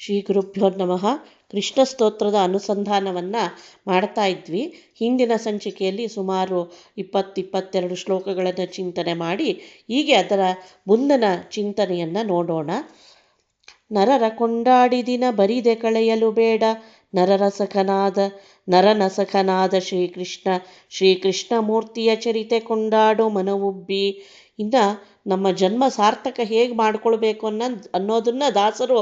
ಶ್ರೀ ಗುರುಭ್ಯೋ ನಮಃ. ಕೃಷ್ಣ ಸ್ತೋತ್ರದ ಅನುಸಂಧಾನವನ್ನು ಮಾಡ್ತಾ ಇದ್ವಿ. ಹಿಂದಿನ ಸಂಚಿಕೆಯಲ್ಲಿ ಸುಮಾರು ಇಪ್ಪತ್ತು ಇಪ್ಪತ್ತೆರಡು ಶ್ಲೋಕಗಳನ್ನು ಚಿಂತನೆ ಮಾಡಿ, ಹೀಗೆ ಅದರ ಮುಂದಿನ ಚಿಂತನೆಯನ್ನು ನೋಡೋಣ. ನರರ ಕೊಂಡಾಡಿದಿನ ಬರಿದೆ ಕಳೆಯಲು ಬೇಡ. ನರರಸಖನಾದ ನರನಸಖನಾದ ಶ್ರೀಕೃಷ್ಣ ಶ್ರೀಕೃಷ್ಣ ಮೂರ್ತಿಯ ಚರಿತೆ ಕೊಂಡಾಡೋ ಮನವುಬ್ಬಿ. ಇನ್ನು ನಮ್ಮ ಜನ್ಮ ಸಾರ್ಥಕ ಹೇಗೆ ಮಾಡ್ಕೊಳ್ಬೇಕು ಅನ್ನೋ ಅನ್ನೋದನ್ನು ದಾಸರು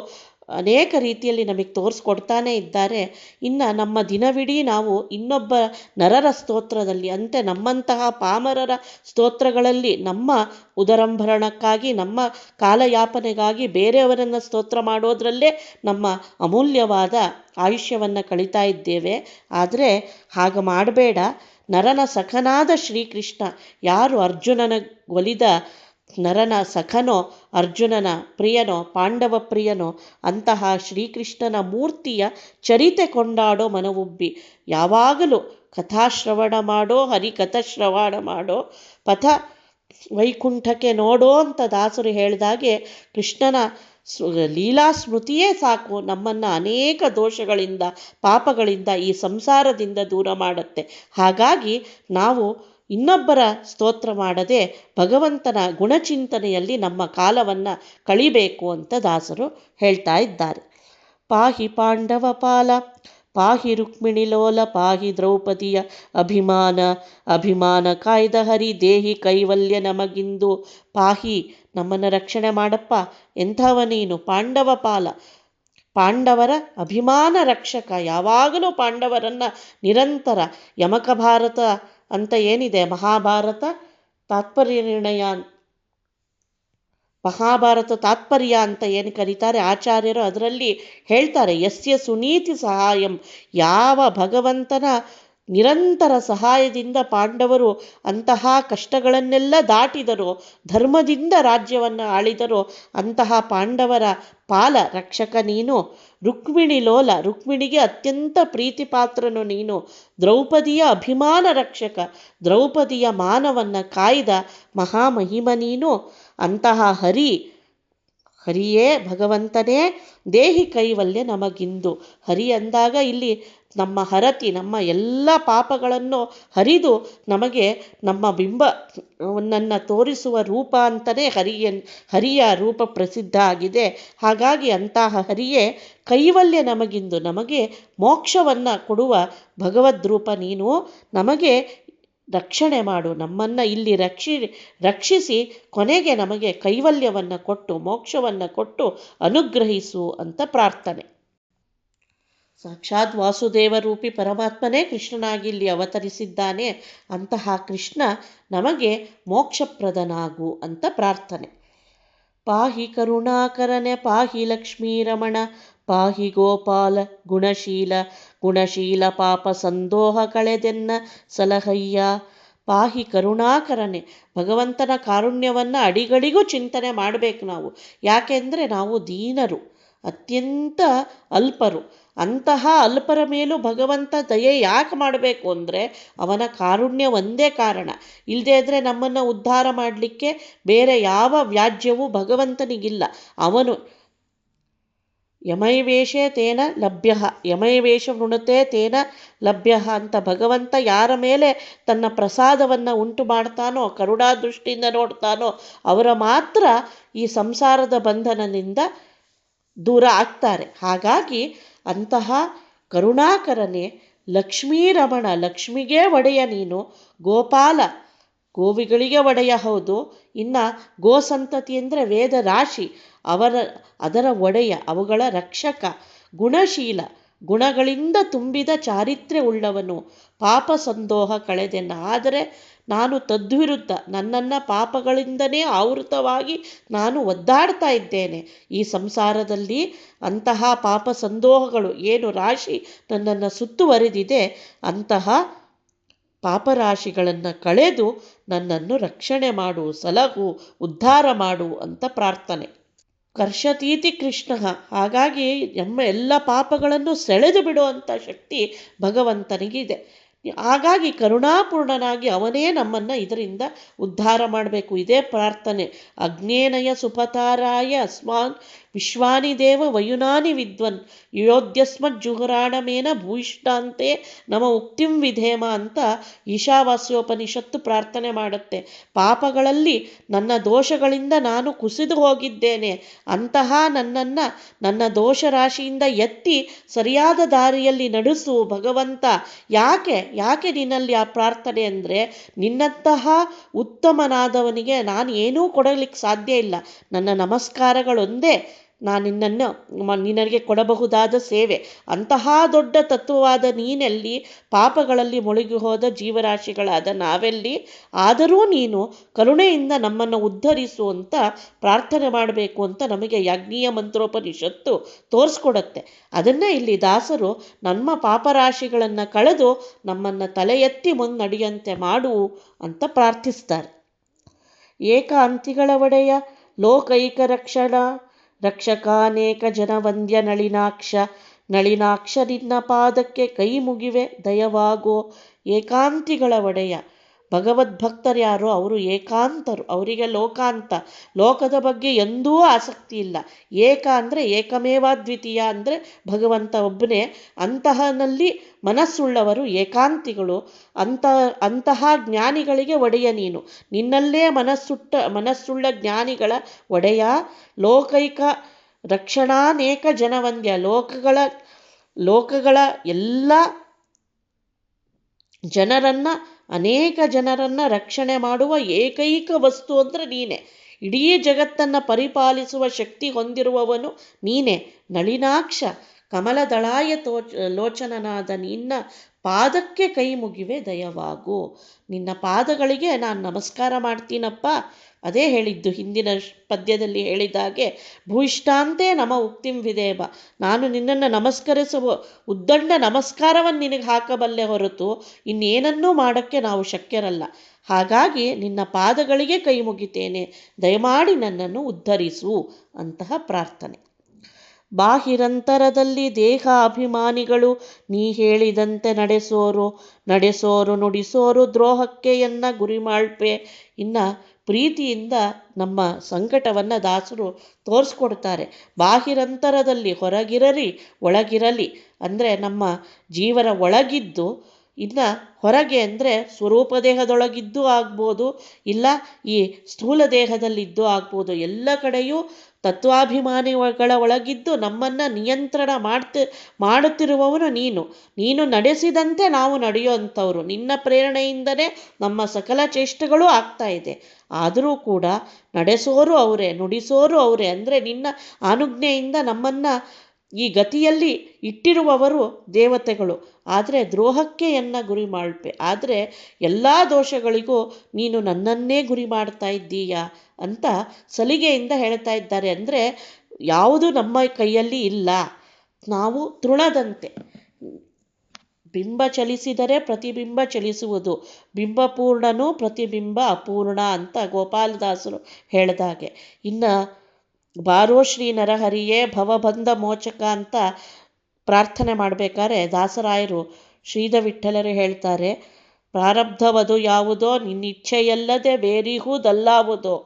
ಅನೇಕ ರೀತಿಯಲ್ಲಿ ನಮಗೆ ತೋರಿಸ್ಕೊಡ್ತಾನೆ ಇದ್ದಾರೆ. ಇನ್ನು ನಮ್ಮ ದಿನವಿಡೀ ನಾವು ಇನ್ನೊಬ್ಬ ನರರ ಸ್ತೋತ್ರದಲ್ಲಿ, ಅಂತೆ ನಮ್ಮಂತಹ ಪಾಮರರ ಸ್ತೋತ್ರಗಳಲ್ಲಿ ನಮ್ಮ ಉದರಂಭರಣಕ್ಕಾಗಿ, ನಮ್ಮ ಕಾಲಯಾಪನೆಗಾಗಿ ಬೇರೆಯವರನ್ನು ಸ್ತೋತ್ರ ಮಾಡೋದರಲ್ಲೇ ನಮ್ಮ ಅಮೂಲ್ಯವಾದ ಆಯುಷ್ಯವನ್ನು ಕಳೀತಾ ಇದ್ದೇವೆ. ಆದರೆ ಹಾಗೆ ಮಾಡಬೇಡ. ನರನ ಸಖನಾದ ಶ್ರೀಕೃಷ್ಣ ಯಾರು ಅರ್ಜುನನ ಒಲಿದ ನರನ ಸಖನೋ, ಅರ್ಜುನನ ಪ್ರಿಯನೋ, ಪಾಂಡವ ಪ್ರಿಯನೋ, ಅಂತಹ ಶ್ರೀಕೃಷ್ಣನ ಮೂರ್ತಿಯ ಚರಿತೆ ಕೊಂಡಾಡೋ ಮನವುಬ್ಬಿ. ಯಾವಾಗಲೂ ಕಥಾಶ್ರವಣ ಮಾಡೋ ಹರಿಕಥಾಶ್ರವಣ ಮಾಡೋ, ಪಥ ವೈಕುಂಠಕ್ಕೆ ನೋಡೋ ಅಂತ ದಾಸರು ಹೇಳಿದಾಗೆ ಕೃಷ್ಣನ ಲೀಲಾ ಸ್ಮೃತಿಯೇ ಸಾಕು. ನಮ್ಮನ್ನು ಅನೇಕ ದೋಷಗಳಿಂದ, ಪಾಪಗಳಿಂದ ಈ ಸಂಸಾರದಿಂದ ದೂರ ಮಾಡುತ್ತೆ. ಹಾಗಾಗಿ ನಾವು ಇನ್ನೊಬ್ಬರ ಸ್ತೋತ್ರ ಮಾಡದೆ ಭಗವಂತನ ಗುಣಚಿಂತನೆಯಲ್ಲಿ ನಮ್ಮ ಕಾಲವನ್ನು ಕಳಿಬೇಕು ಅಂತ ದಾಸರು ಹೇಳ್ತಾ ಇದ್ದಾರೆ. ಪಾಹಿ ಪಾಂಡವ ಪಾಲ, ಪಾಹಿ ರುಕ್ಮಿಣಿ ಲೋಲ, ಪಾಹಿ ದ್ರೌಪದಿಯ ಅಭಿಮಾನ ಅಭಿಮಾನ ಕಾಯ್ದ ಹರಿ, ದೇಹಿ ಕೈವಲ್ಯ ನಮಗಿಂದು ಪಾಹಿ ನಮ್ಮನ್ನು ರಕ್ಷಣೆ ಮಾಡಪ್ಪ, ಎಂಥವ ನೀನು? ಪಾಂಡವ ಪಾಲ, ಪಾಂಡವರ ಅಭಿಮಾನ ರಕ್ಷಕ, ಯಾವಾಗಲೂ ಪಾಂಡವರನ್ನು ನಿರಂತರ ಯಮಕ ಭಾರತ ಅಂತ ಏನಿದೆ? ಮಹಾಭಾರತ ತಾತ್ಪರ್ಯ ನಿರ್ಣಯ. ಮಹಾಭಾರತ ತಾತ್ಪರ್ಯ ಅಂತ ಏನು ಕರೀತಾರೆ? ಆಚಾರ್ಯರು ಅದರಲ್ಲಿ ಹೇಳ್ತಾರೆ, ಯಸ್ಯ ಸುನೀತಿ ಸಹಾಯಂ. ಯಾವ ಭಗವಂತನ ನಿರಂತರ ಸಹಾಯದಿಂದ ಪಾಂಡವರು ಅಂತಹ ಕಷ್ಟಗಳನ್ನೆಲ್ಲ ದಾಟಿದರು, ಧರ್ಮದಿಂದ ರಾಜ್ಯವನ್ನು ಆಳಿದರು. ಅಂತಹ ಪಾಂಡವರ ಪಾಲ ರಕ್ಷಕ ನೀನು. ರುಕ್ಮಿಣಿ ಲೋಲ, ರುಕ್ಮಿಣಿಗೆ ಅತ್ಯಂತ ಪ್ರೀತಿಪಾತ್ರನು ನೀನು. ದ್ರೌಪದಿಯ ಅಭಿಮಾನ ರಕ್ಷಕ, ದ್ರೌಪದಿಯ ಮಾನವನ್ನು ಕಾಯ್ದ ಮಹಾಮಹಿಮ ನೀನು. ಅಂತಹ ಹರಿ, ಹರಿಯೇ ಭಗವಂತನೇ, ದೇಹಿ ಕೈವಲ್ಯ ನಮಗಿಂದು. ಹರಿ ಅಂದಾಗ ಇಲ್ಲಿ ನಮ್ಮ ಹರತಿ, ನಮ್ಮ ಎಲ್ಲ ಪಾಪಗಳನ್ನು ಹರಿದು ನಮಗೆ ನಮ್ಮ ಬಿಂಬವನ್ನು ತೋರಿಸುವ ರೂಪ ಅಂತಲೇ ಹರಿಯ ಹರಿಯ ರೂಪ ಪ್ರಸಿದ್ಧ ಆಗಿದೆ. ಹಾಗಾಗಿ ಅಂತಹ ಹರಿಯೇ ಕೈವಲ್ಯ ನಮಗಿಂದು, ನಮಗೆ ಮೋಕ್ಷವನ್ನು ಕೊಡುವ ಭಗವದ್ ರೂಪ ನೀನು, ನಮಗೆ ರಕ್ಷಣೆ ಮಾಡು, ನಮ್ಮನ್ನು ಇಲ್ಲಿ ರಕ್ಷಿ, ರಕ್ಷಿಸಿ ಕೊನೆಗೆ ನಮಗೆ ಕೈವಲ್ಯವನ್ನು ಕೊಟ್ಟು, ಮೋಕ್ಷವನ್ನು ಕೊಟ್ಟು ಅನುಗ್ರಹಿಸು ಅಂತ ಪ್ರಾರ್ಥನೆ. ಸಾಕ್ಷಾತ್ ವಾಸುದೇವ ರೂಪಿ ಪರಮಾತ್ಮನೇ ಕೃಷ್ಣನಾಗಿ ಇಲ್ಲಿ ಅವತರಿಸಿದ್ದಾನೆ, ಅಂತಹ ಕೃಷ್ಣ ನಮಗೆ ಮೋಕ್ಷಪ್ರದನಾಗು ಅಂತ ಪ್ರಾರ್ಥನೆ. ಪಾಹಿ ಕರುಣಾಕರನೆ, ಪಾಹಿ ಲಕ್ಷ್ಮೀರಮಣ, ಪಾಹಿ ಗೋಪಾಲ ಗುಣಶೀಲ ಗುಣಶೀಲ ಪಾಪ ಸಂದೋಹ ಕಳೆದೆನ್ನ ಸಲಹಯ್ಯ. ಪಾಹಿ ಕರುಣಾಕರನೆ, ಭಗವಂತನ ಕಾರುಣ್ಯವನ್ನು ಅಡಿಗಡಿಗೂ ಚಿಂತನೆ ಮಾಡಬೇಕು ನಾವು. ಯಾಕೆಂದರೆ ನಾವು ದೀನರು, ಅತ್ಯಂತ ಅಲ್ಪರು. ಅಂತಹ ಅಲ್ಪರ ಮೇಲೂ ಭಗವಂತ ದಯೆ ಯಾಕೆ ಮಾಡಬೇಕು ಅಂದರೆ ಅವನ ಕಾರುಣ್ಯ ಒಂದೇ ಕಾರಣ. ಇಲ್ಲದೇ ಇದ್ದರೆ ನಮ್ಮನ್ನು ಉದ್ಧಾರ ಮಾಡಲಿಕ್ಕೆ ಬೇರೆ ಯಾವ ವ್ಯಾಜ್ಯವೂ ಭಗವಂತನಿಗಿಲ್ಲ. ಅವನು ಯಮೈವೇಷೇ ತೇನ ಲಭ್ಯ, ಯಮೈವೇಷ ವೃಣತೆ ತೇನ ಲಭ್ಯ ಅಂತ ಭಗವಂತ ಯಾರ ಮೇಲೆ ತನ್ನ ಪ್ರಸಾದವನ್ನು ಉಂಟು ಮಾಡ್ತಾನೋ, ಕರುಣಾ ದೃಷ್ಟಿಯಿಂದ ನೋಡ್ತಾನೋ, ಅವರ ಮಾತ್ರ ಈ ಸಂಸಾರದ ಬಂಧನದಿಂದ ದೂರ ಆಗ್ತಾರೆ. ಹಾಗಾಗಿ ಅಂತಹ ಕರುಣಾಕರನೇ ಲಕ್ಷ್ಮೀರಮಣ ಲಕ್ಷ್ಮಿಗೆ ಒಡೆಯ ನೀನು, ಗೋಪಾಲ ಗೋವಿಗಳಿಗೆ ಒಡೆಯ ಹೌದು. ಇನ್ನು ಗೋ ಸಂತತಿ ಅಂದರೆ ವೇದ ರಾಶಿ, ಅವರ, ಅದರ ಒಡೆಯ, ಅವುಗಳ ರಕ್ಷಕ, ಗುಣಶೀಲ, ಗುಣಗಳಿಂದ ತುಂಬಿದ ಚಾರಿತ್ರ್ಯ ಉಳ್ಳವನು. ಪಾಪ ಸಂದೋಹ ಕಳೆದೆನ್ನ. ಆದರೆ ನಾನು ತದ್ವಿರುದ್ಧ, ನನ್ನನ್ನು ಪಾಪಗಳಿಂದನೇ ಆವೃತವಾಗಿ ನಾನು ಒದ್ದಾಡ್ತಾ ಇದ್ದೇನೆ. ಈ ಸಂಸಾರದಲ್ಲಿ ಅಂತಹ ಪಾಪ ಸಂದೋಹಗಳು ಏನು ರಾಶಿ ನನ್ನನ್ನು ಸುತ್ತುವರಿದಿದೆ, ಅಂತಹ ಪಾಪರಾಶಿಗಳನ್ನು ಕಳೆದು ನನ್ನನ್ನು ರಕ್ಷಣೆ ಮಾಡು ಸಲಹು ಉದ್ಧಾರ ಮಾಡು ಅಂತ ಪ್ರಾರ್ಥನೆ. ಕರ್ಷತೀತಿ ಕೃಷ್ಣ, ಹಾಗಾಗಿ ನಮ್ಮ ಎಲ್ಲ ಪಾಪಗಳನ್ನು ಸೆಳೆದು ಬಿಡುವಂಥ ಶಕ್ತಿ ಭಗವಂತನಿಗಿದೆ. ಹಾಗಾಗಿ ಕರುಣಾಪೂರ್ಣನಾಗಿ ಅವನೇ ನಮ್ಮನ್ನು ಇದರಿಂದ ಉದ್ಧಾರ ಮಾಡಬೇಕು. ಇದೇ ಪ್ರಾರ್ಥನೆ. ಅಗ್ನೇನಯ ಸುಪತಾರಾಯ ಅಸ್ಮಾನ್ ವಿಶ್ವಾನಿ ದೇವ ವಯುನಾನಿ ವಿದ್ವನ್ ಯೋದ್ಯಸ್ಮಜ್ಜುಹುರಾಣಮೇನ ಭೂಯಿಷ್ಠಾಂತೆ ನಮ ಉಕ್ತಿಂ ವಿಧೇಮ ಅಂತ ಈಶಾವಾಸ್ಯೋಪನಿಷತ್ತು ಪ್ರಾರ್ಥನೆ ಮಾಡುತ್ತೆ. ಪಾಪಗಳಲ್ಲಿ ನನ್ನ ದೋಷಗಳಿಂದ ನಾನು ಕುಸಿದು ಹೋಗಿದ್ದೇನೆ. ಅಂತಹ ನನ್ನನ್ನು ನನ್ನ ದೋಷ ರಾಶಿಯಿಂದ ಎತ್ತಿ ಸರಿಯಾದ ದಾರಿಯಲ್ಲಿ ನಡೆಸು ಭಗವಂತ. ಯಾಕೆ? ಯಾಕೆ ನಿನ್ನಲ್ಲಿ ಆ ಪ್ರಾರ್ಥನೆ ಅಂದರೆ ನಿನ್ನಂತಹ ಉತ್ತಮನಾದವನಿಗೆ ನಾನು ಏನೂ ಕೊಡಲಿಕ್ಕೆ ಸಾಧ್ಯ ಇಲ್ಲ. ನನ್ನ ನಮಸ್ಕಾರಗಳೊಂದೇ ನಾನು ನಿನ್ನನ್ನು ನಿನಗೆ ಕೊಡಬಹುದಾದ ಸೇವೆ. ಅಂತಹ ದೊಡ್ಡ ತತ್ವವಾದ ನೀನೆಲ್ಲಿ ಪಾಪಗಳಲ್ಲಿ ಮುಳುಗಿ ಹೋದ ಜೀವರಾಶಿಗಳಾದ ನಾವೆಲ್ಲಿ? ಆದರೂ ನೀನು ಕರುಣೆಯಿಂದ ನಮ್ಮನ್ನು ಉದ್ಧರಿಸು ಅಂತ ಪ್ರಾರ್ಥನೆ ಮಾಡಬೇಕು ಅಂತ ನಮಗೆ ಯಜ್ಞೀಯ ಮಂತ್ರೋಪನಿಷತ್ತು ತೋರಿಸ್ಕೊಡತ್ತೆ. ಅದನ್ನೇ ಇಲ್ಲಿ ದಾಸರು ನಮ್ಮ ಪಾಪರಾಶಿಗಳನ್ನು ಕಳೆದು ನಮ್ಮನ್ನು ತಲೆ ಎತ್ತಿ ಮುನ್ನಡೆಯಂತೆ ಮಾಡು ಅಂತ ಪ್ರಾರ್ಥಿಸ್ತಾರೆ. ಏಕಾಂತಿಗಳ ಒಡೆಯ ಲೋಕೈಕ ರಕ್ಷಣ ರಕ್ಷಕಾನೇಕ ಜನವಂದ್ಯ ನಳಿನಾಕ್ಷ ನಳಿನಾಕ್ಷ ನಿನ್ನ ಪಾದಕ್ಕೆ ಕೈ ಮುಗಿವೆ ದಯವಾಗೋ ಏಕಾಂತಿಗಳ ಒಡೆಯ. ಭಗವದ್ಭಕ್ತರು ಯಾರು? ಅವರು ಏಕಾಂತರು. ಅವರಿಗೆ ಲೋಕಾಂತ ಲೋಕದ ಬಗ್ಗೆ ಎಂದೂ ಆಸಕ್ತಿ ಇಲ್ಲ. ಏಕ ಅಂದರೆ ಏಕಮೇವಾದ್ವಿತೀಯ ಅಂದರೆ ಭಗವಂತ ಒಬ್ಬನೇ. ಅಂತಹನಲ್ಲಿ ಮನಸ್ಸುಳ್ಳವರು ಏಕಾಂತಿಗಳು. ಅಂತ, ಅಂತಹ ಜ್ಞಾನಿಗಳಿಗೆ ಒಡೆಯ ನೀನು. ನಿನ್ನಲ್ಲೇ ಮನಸ್ಸುಟ್ಟ, ಮನಸ್ಸುಳ್ಳ ಜ್ಞಾನಿಗಳ ಒಡೆಯ. ಲೋಕೈಕ ರಕ್ಷಣಾನೇಕ ಜನವಂದ್ಯ. ಲೋಕಗಳ ಲೋಕಗಳ ಎಲ್ಲ ಜನರನ್ನು ಅನೇಕ ಜನರನ್ನು ರಕ್ಷಣೆ ಮಾಡುವ ಏಕೈಕ ವಸ್ತು ಅಂದರೆ ನೀನೇ. ಇಡೀ ಜಗತ್ತನ್ನು ಪರಿಪಾಲಿಸುವ ಶಕ್ತಿ ಹೊಂದಿರುವವನು ನೀನೇ. ನಳಿನಾಕ್ಷ, ಕಮಲದಳಾಯ ತೋಚ, ಲೋಚನನಾದ ನಿನ್ನ ಪಾದಕ್ಕೆ ಕೈ ಮುಗಿವೆ ದಯವಾಗು. ನಿನ್ನ ಪಾದಗಳಿಗೆ ನಾನು ನಮಸ್ಕಾರ ಮಾಡ್ತೀನಪ್ಪ. ಅದೇ ಹೇಳಿದ್ದು ಹಿಂದಿನ ಪದ್ಯದಲ್ಲಿ ಹೇಳಿದಾಗೆ ಭೂಯಿಷ್ಠಾಂತೇ ನಮ ಉಕ್ತಿಂ ವಿಧೇಮ ನಾನು ನಿನ್ನನ್ನು ನಮಸ್ಕರಿಸುವ ಉದ್ದಂಡ ನಮಸ್ಕಾರವನ್ನು ನಿನಗೆ ಹಾಕಬಲ್ಲೆ ಹೊರತು ಇನ್ನೇನನ್ನೂ ಮಾಡೋಕ್ಕೆ ನಾವು ಶಕ್ಯರಲ್ಲ. ಹಾಗಾಗಿ ನಿನ್ನ ಪಾದಗಳಿಗೆ ಕೈ ಮುಗಿತೇನೆ. ದಯಮಾಡಿ ನನ್ನನ್ನು ಉದ್ಧರಿಸು ಅಂತಹ ಪ್ರಾರ್ಥನೆ. ಬಾಹಿರಂತರದಲ್ಲಿ ದೇಹ ಅಭಿಮಾನಿಗಳು ನೀ ಹೇಳಿದಂತೆ ನಡೆಸೋರು ನಡೆಸೋರು ನುಡಿಸೋರು ದ್ರೋಹಕ್ಕೆ ಎನ್ನ ಗುರಿ ಮಾಡ್ಪೆ. ಇನ್ನು ಪ್ರೀತಿಯಿಂದ ನಮ್ಮ ಸಂಕಟವನ್ನು ದಾಸರು ತೋರಿಸ್ಕೊಡ್ತಾರೆ. ಬಾಹಿರಂತರದಲ್ಲಿ ಹೊರಗಿರಲಿ, ಒಳಗಿರಲಿ ಅಂದರೆ ನಮ್ಮ ಜೀವನ ಒಳಗಿದ್ದು, ಇನ್ನು ಹೊರಗೆ ಅಂದರೆ ಸ್ವರೂಪ ದೇಹದೊಳಗಿದ್ದು ಆಗ್ಬೋದು, ಇಲ್ಲ ಈ ಸ್ಥೂಲ ದೇಹದಲ್ಲಿದ್ದು ಆಗ್ಬೋದು. ಎಲ್ಲ ಕಡೆಯೂ ತತ್ವಾಭಿಮಾನಿಗಳ ಒಳಗಿದ್ದು ನಮ್ಮನ್ನು ನಿಯಂತ್ರಣ ಮಾಡ್ತಿ, ಮಾಡುತ್ತಿರುವವನು ನೀನು. ನೀನು ನಡೆಸಿದಂತೆ ನಾವು ನಡೆಯುವಂಥವ್ರು. ನಿನ್ನ ಪ್ರೇರಣೆಯಿಂದಲೇ ನಮ್ಮ ಸಕಲ ಚೇಷ್ಟೆಗಳು ಆಗ್ತಾ ಇದೆ. ಆದರೂ ಕೂಡ ನಡೆಸೋರು ಅವರೇ, ನುಡಿಸೋರು ಅವರೇ. ಅಂದರೆ ನಿನ್ನ ಅನುಜ್ಞೆಯಿಂದ ನಮ್ಮನ್ನು ಈ ಗತಿಯಲ್ಲಿ ಇಟ್ಟಿರುವವರು ದೇವತೆಗಳು. ಆದರೆ ದ್ರೋಹಕ್ಕೆ ಎನ್ನ ಗುರಿ ಮಾಡ್ಬೆ ಆದರೆ ಎಲ್ಲ ದೋಷಗಳಿಗೂ ನೀನು ನನ್ನನ್ನೇ ಗುರಿ ಮಾಡ್ತಾ ಇದ್ದೀಯಾ ಅಂತ ಸಲಿಗೆಯಿಂದ ಹೇಳ್ತಾ ಇದ್ದಾರೆ. ಅಂದರೆ ಯಾವುದು ನಮ್ಮ ಕೈಯಲ್ಲಿ ಇಲ್ಲ. ನಾವು ತೃಣದಂತೆ. ಬಿಂಬ ಚಲಿಸಿದರೆ ಪ್ರತಿಬಿಂಬ ಚಲಿಸುವುದು. ಬಿಂಬಪೂರ್ಣನೂ ಪ್ರತಿಬಿಂಬ ಅಪೂರ್ಣ ಅಂತ ಗೋಪಾಲದಾಸರು ಹೇಳಿದಾಗೆ. ಇನ್ನು ಬಾರೋ ಶ್ರೀ ನರಹರಿಯೇ ಭವಬಂಧ ಮೋಚಕ ಅಂತ ಪ್ರಾರ್ಥನೆ ಮಾಡಬೇಕಾದ್ರೆ ದಾಸರಾಯರು ಶ್ರೀಧ ವಿಠ್ಠಲರು ಹೇಳ್ತಾರೆ, ಪ್ರಾರಬ್ಧವದು ಯಾವುದೋ ನಿನ್ನಿಚ್ಛೆಯಲ್ಲದೆ ಬೇರಿಹುದಲ್ಲಾವುದೋ.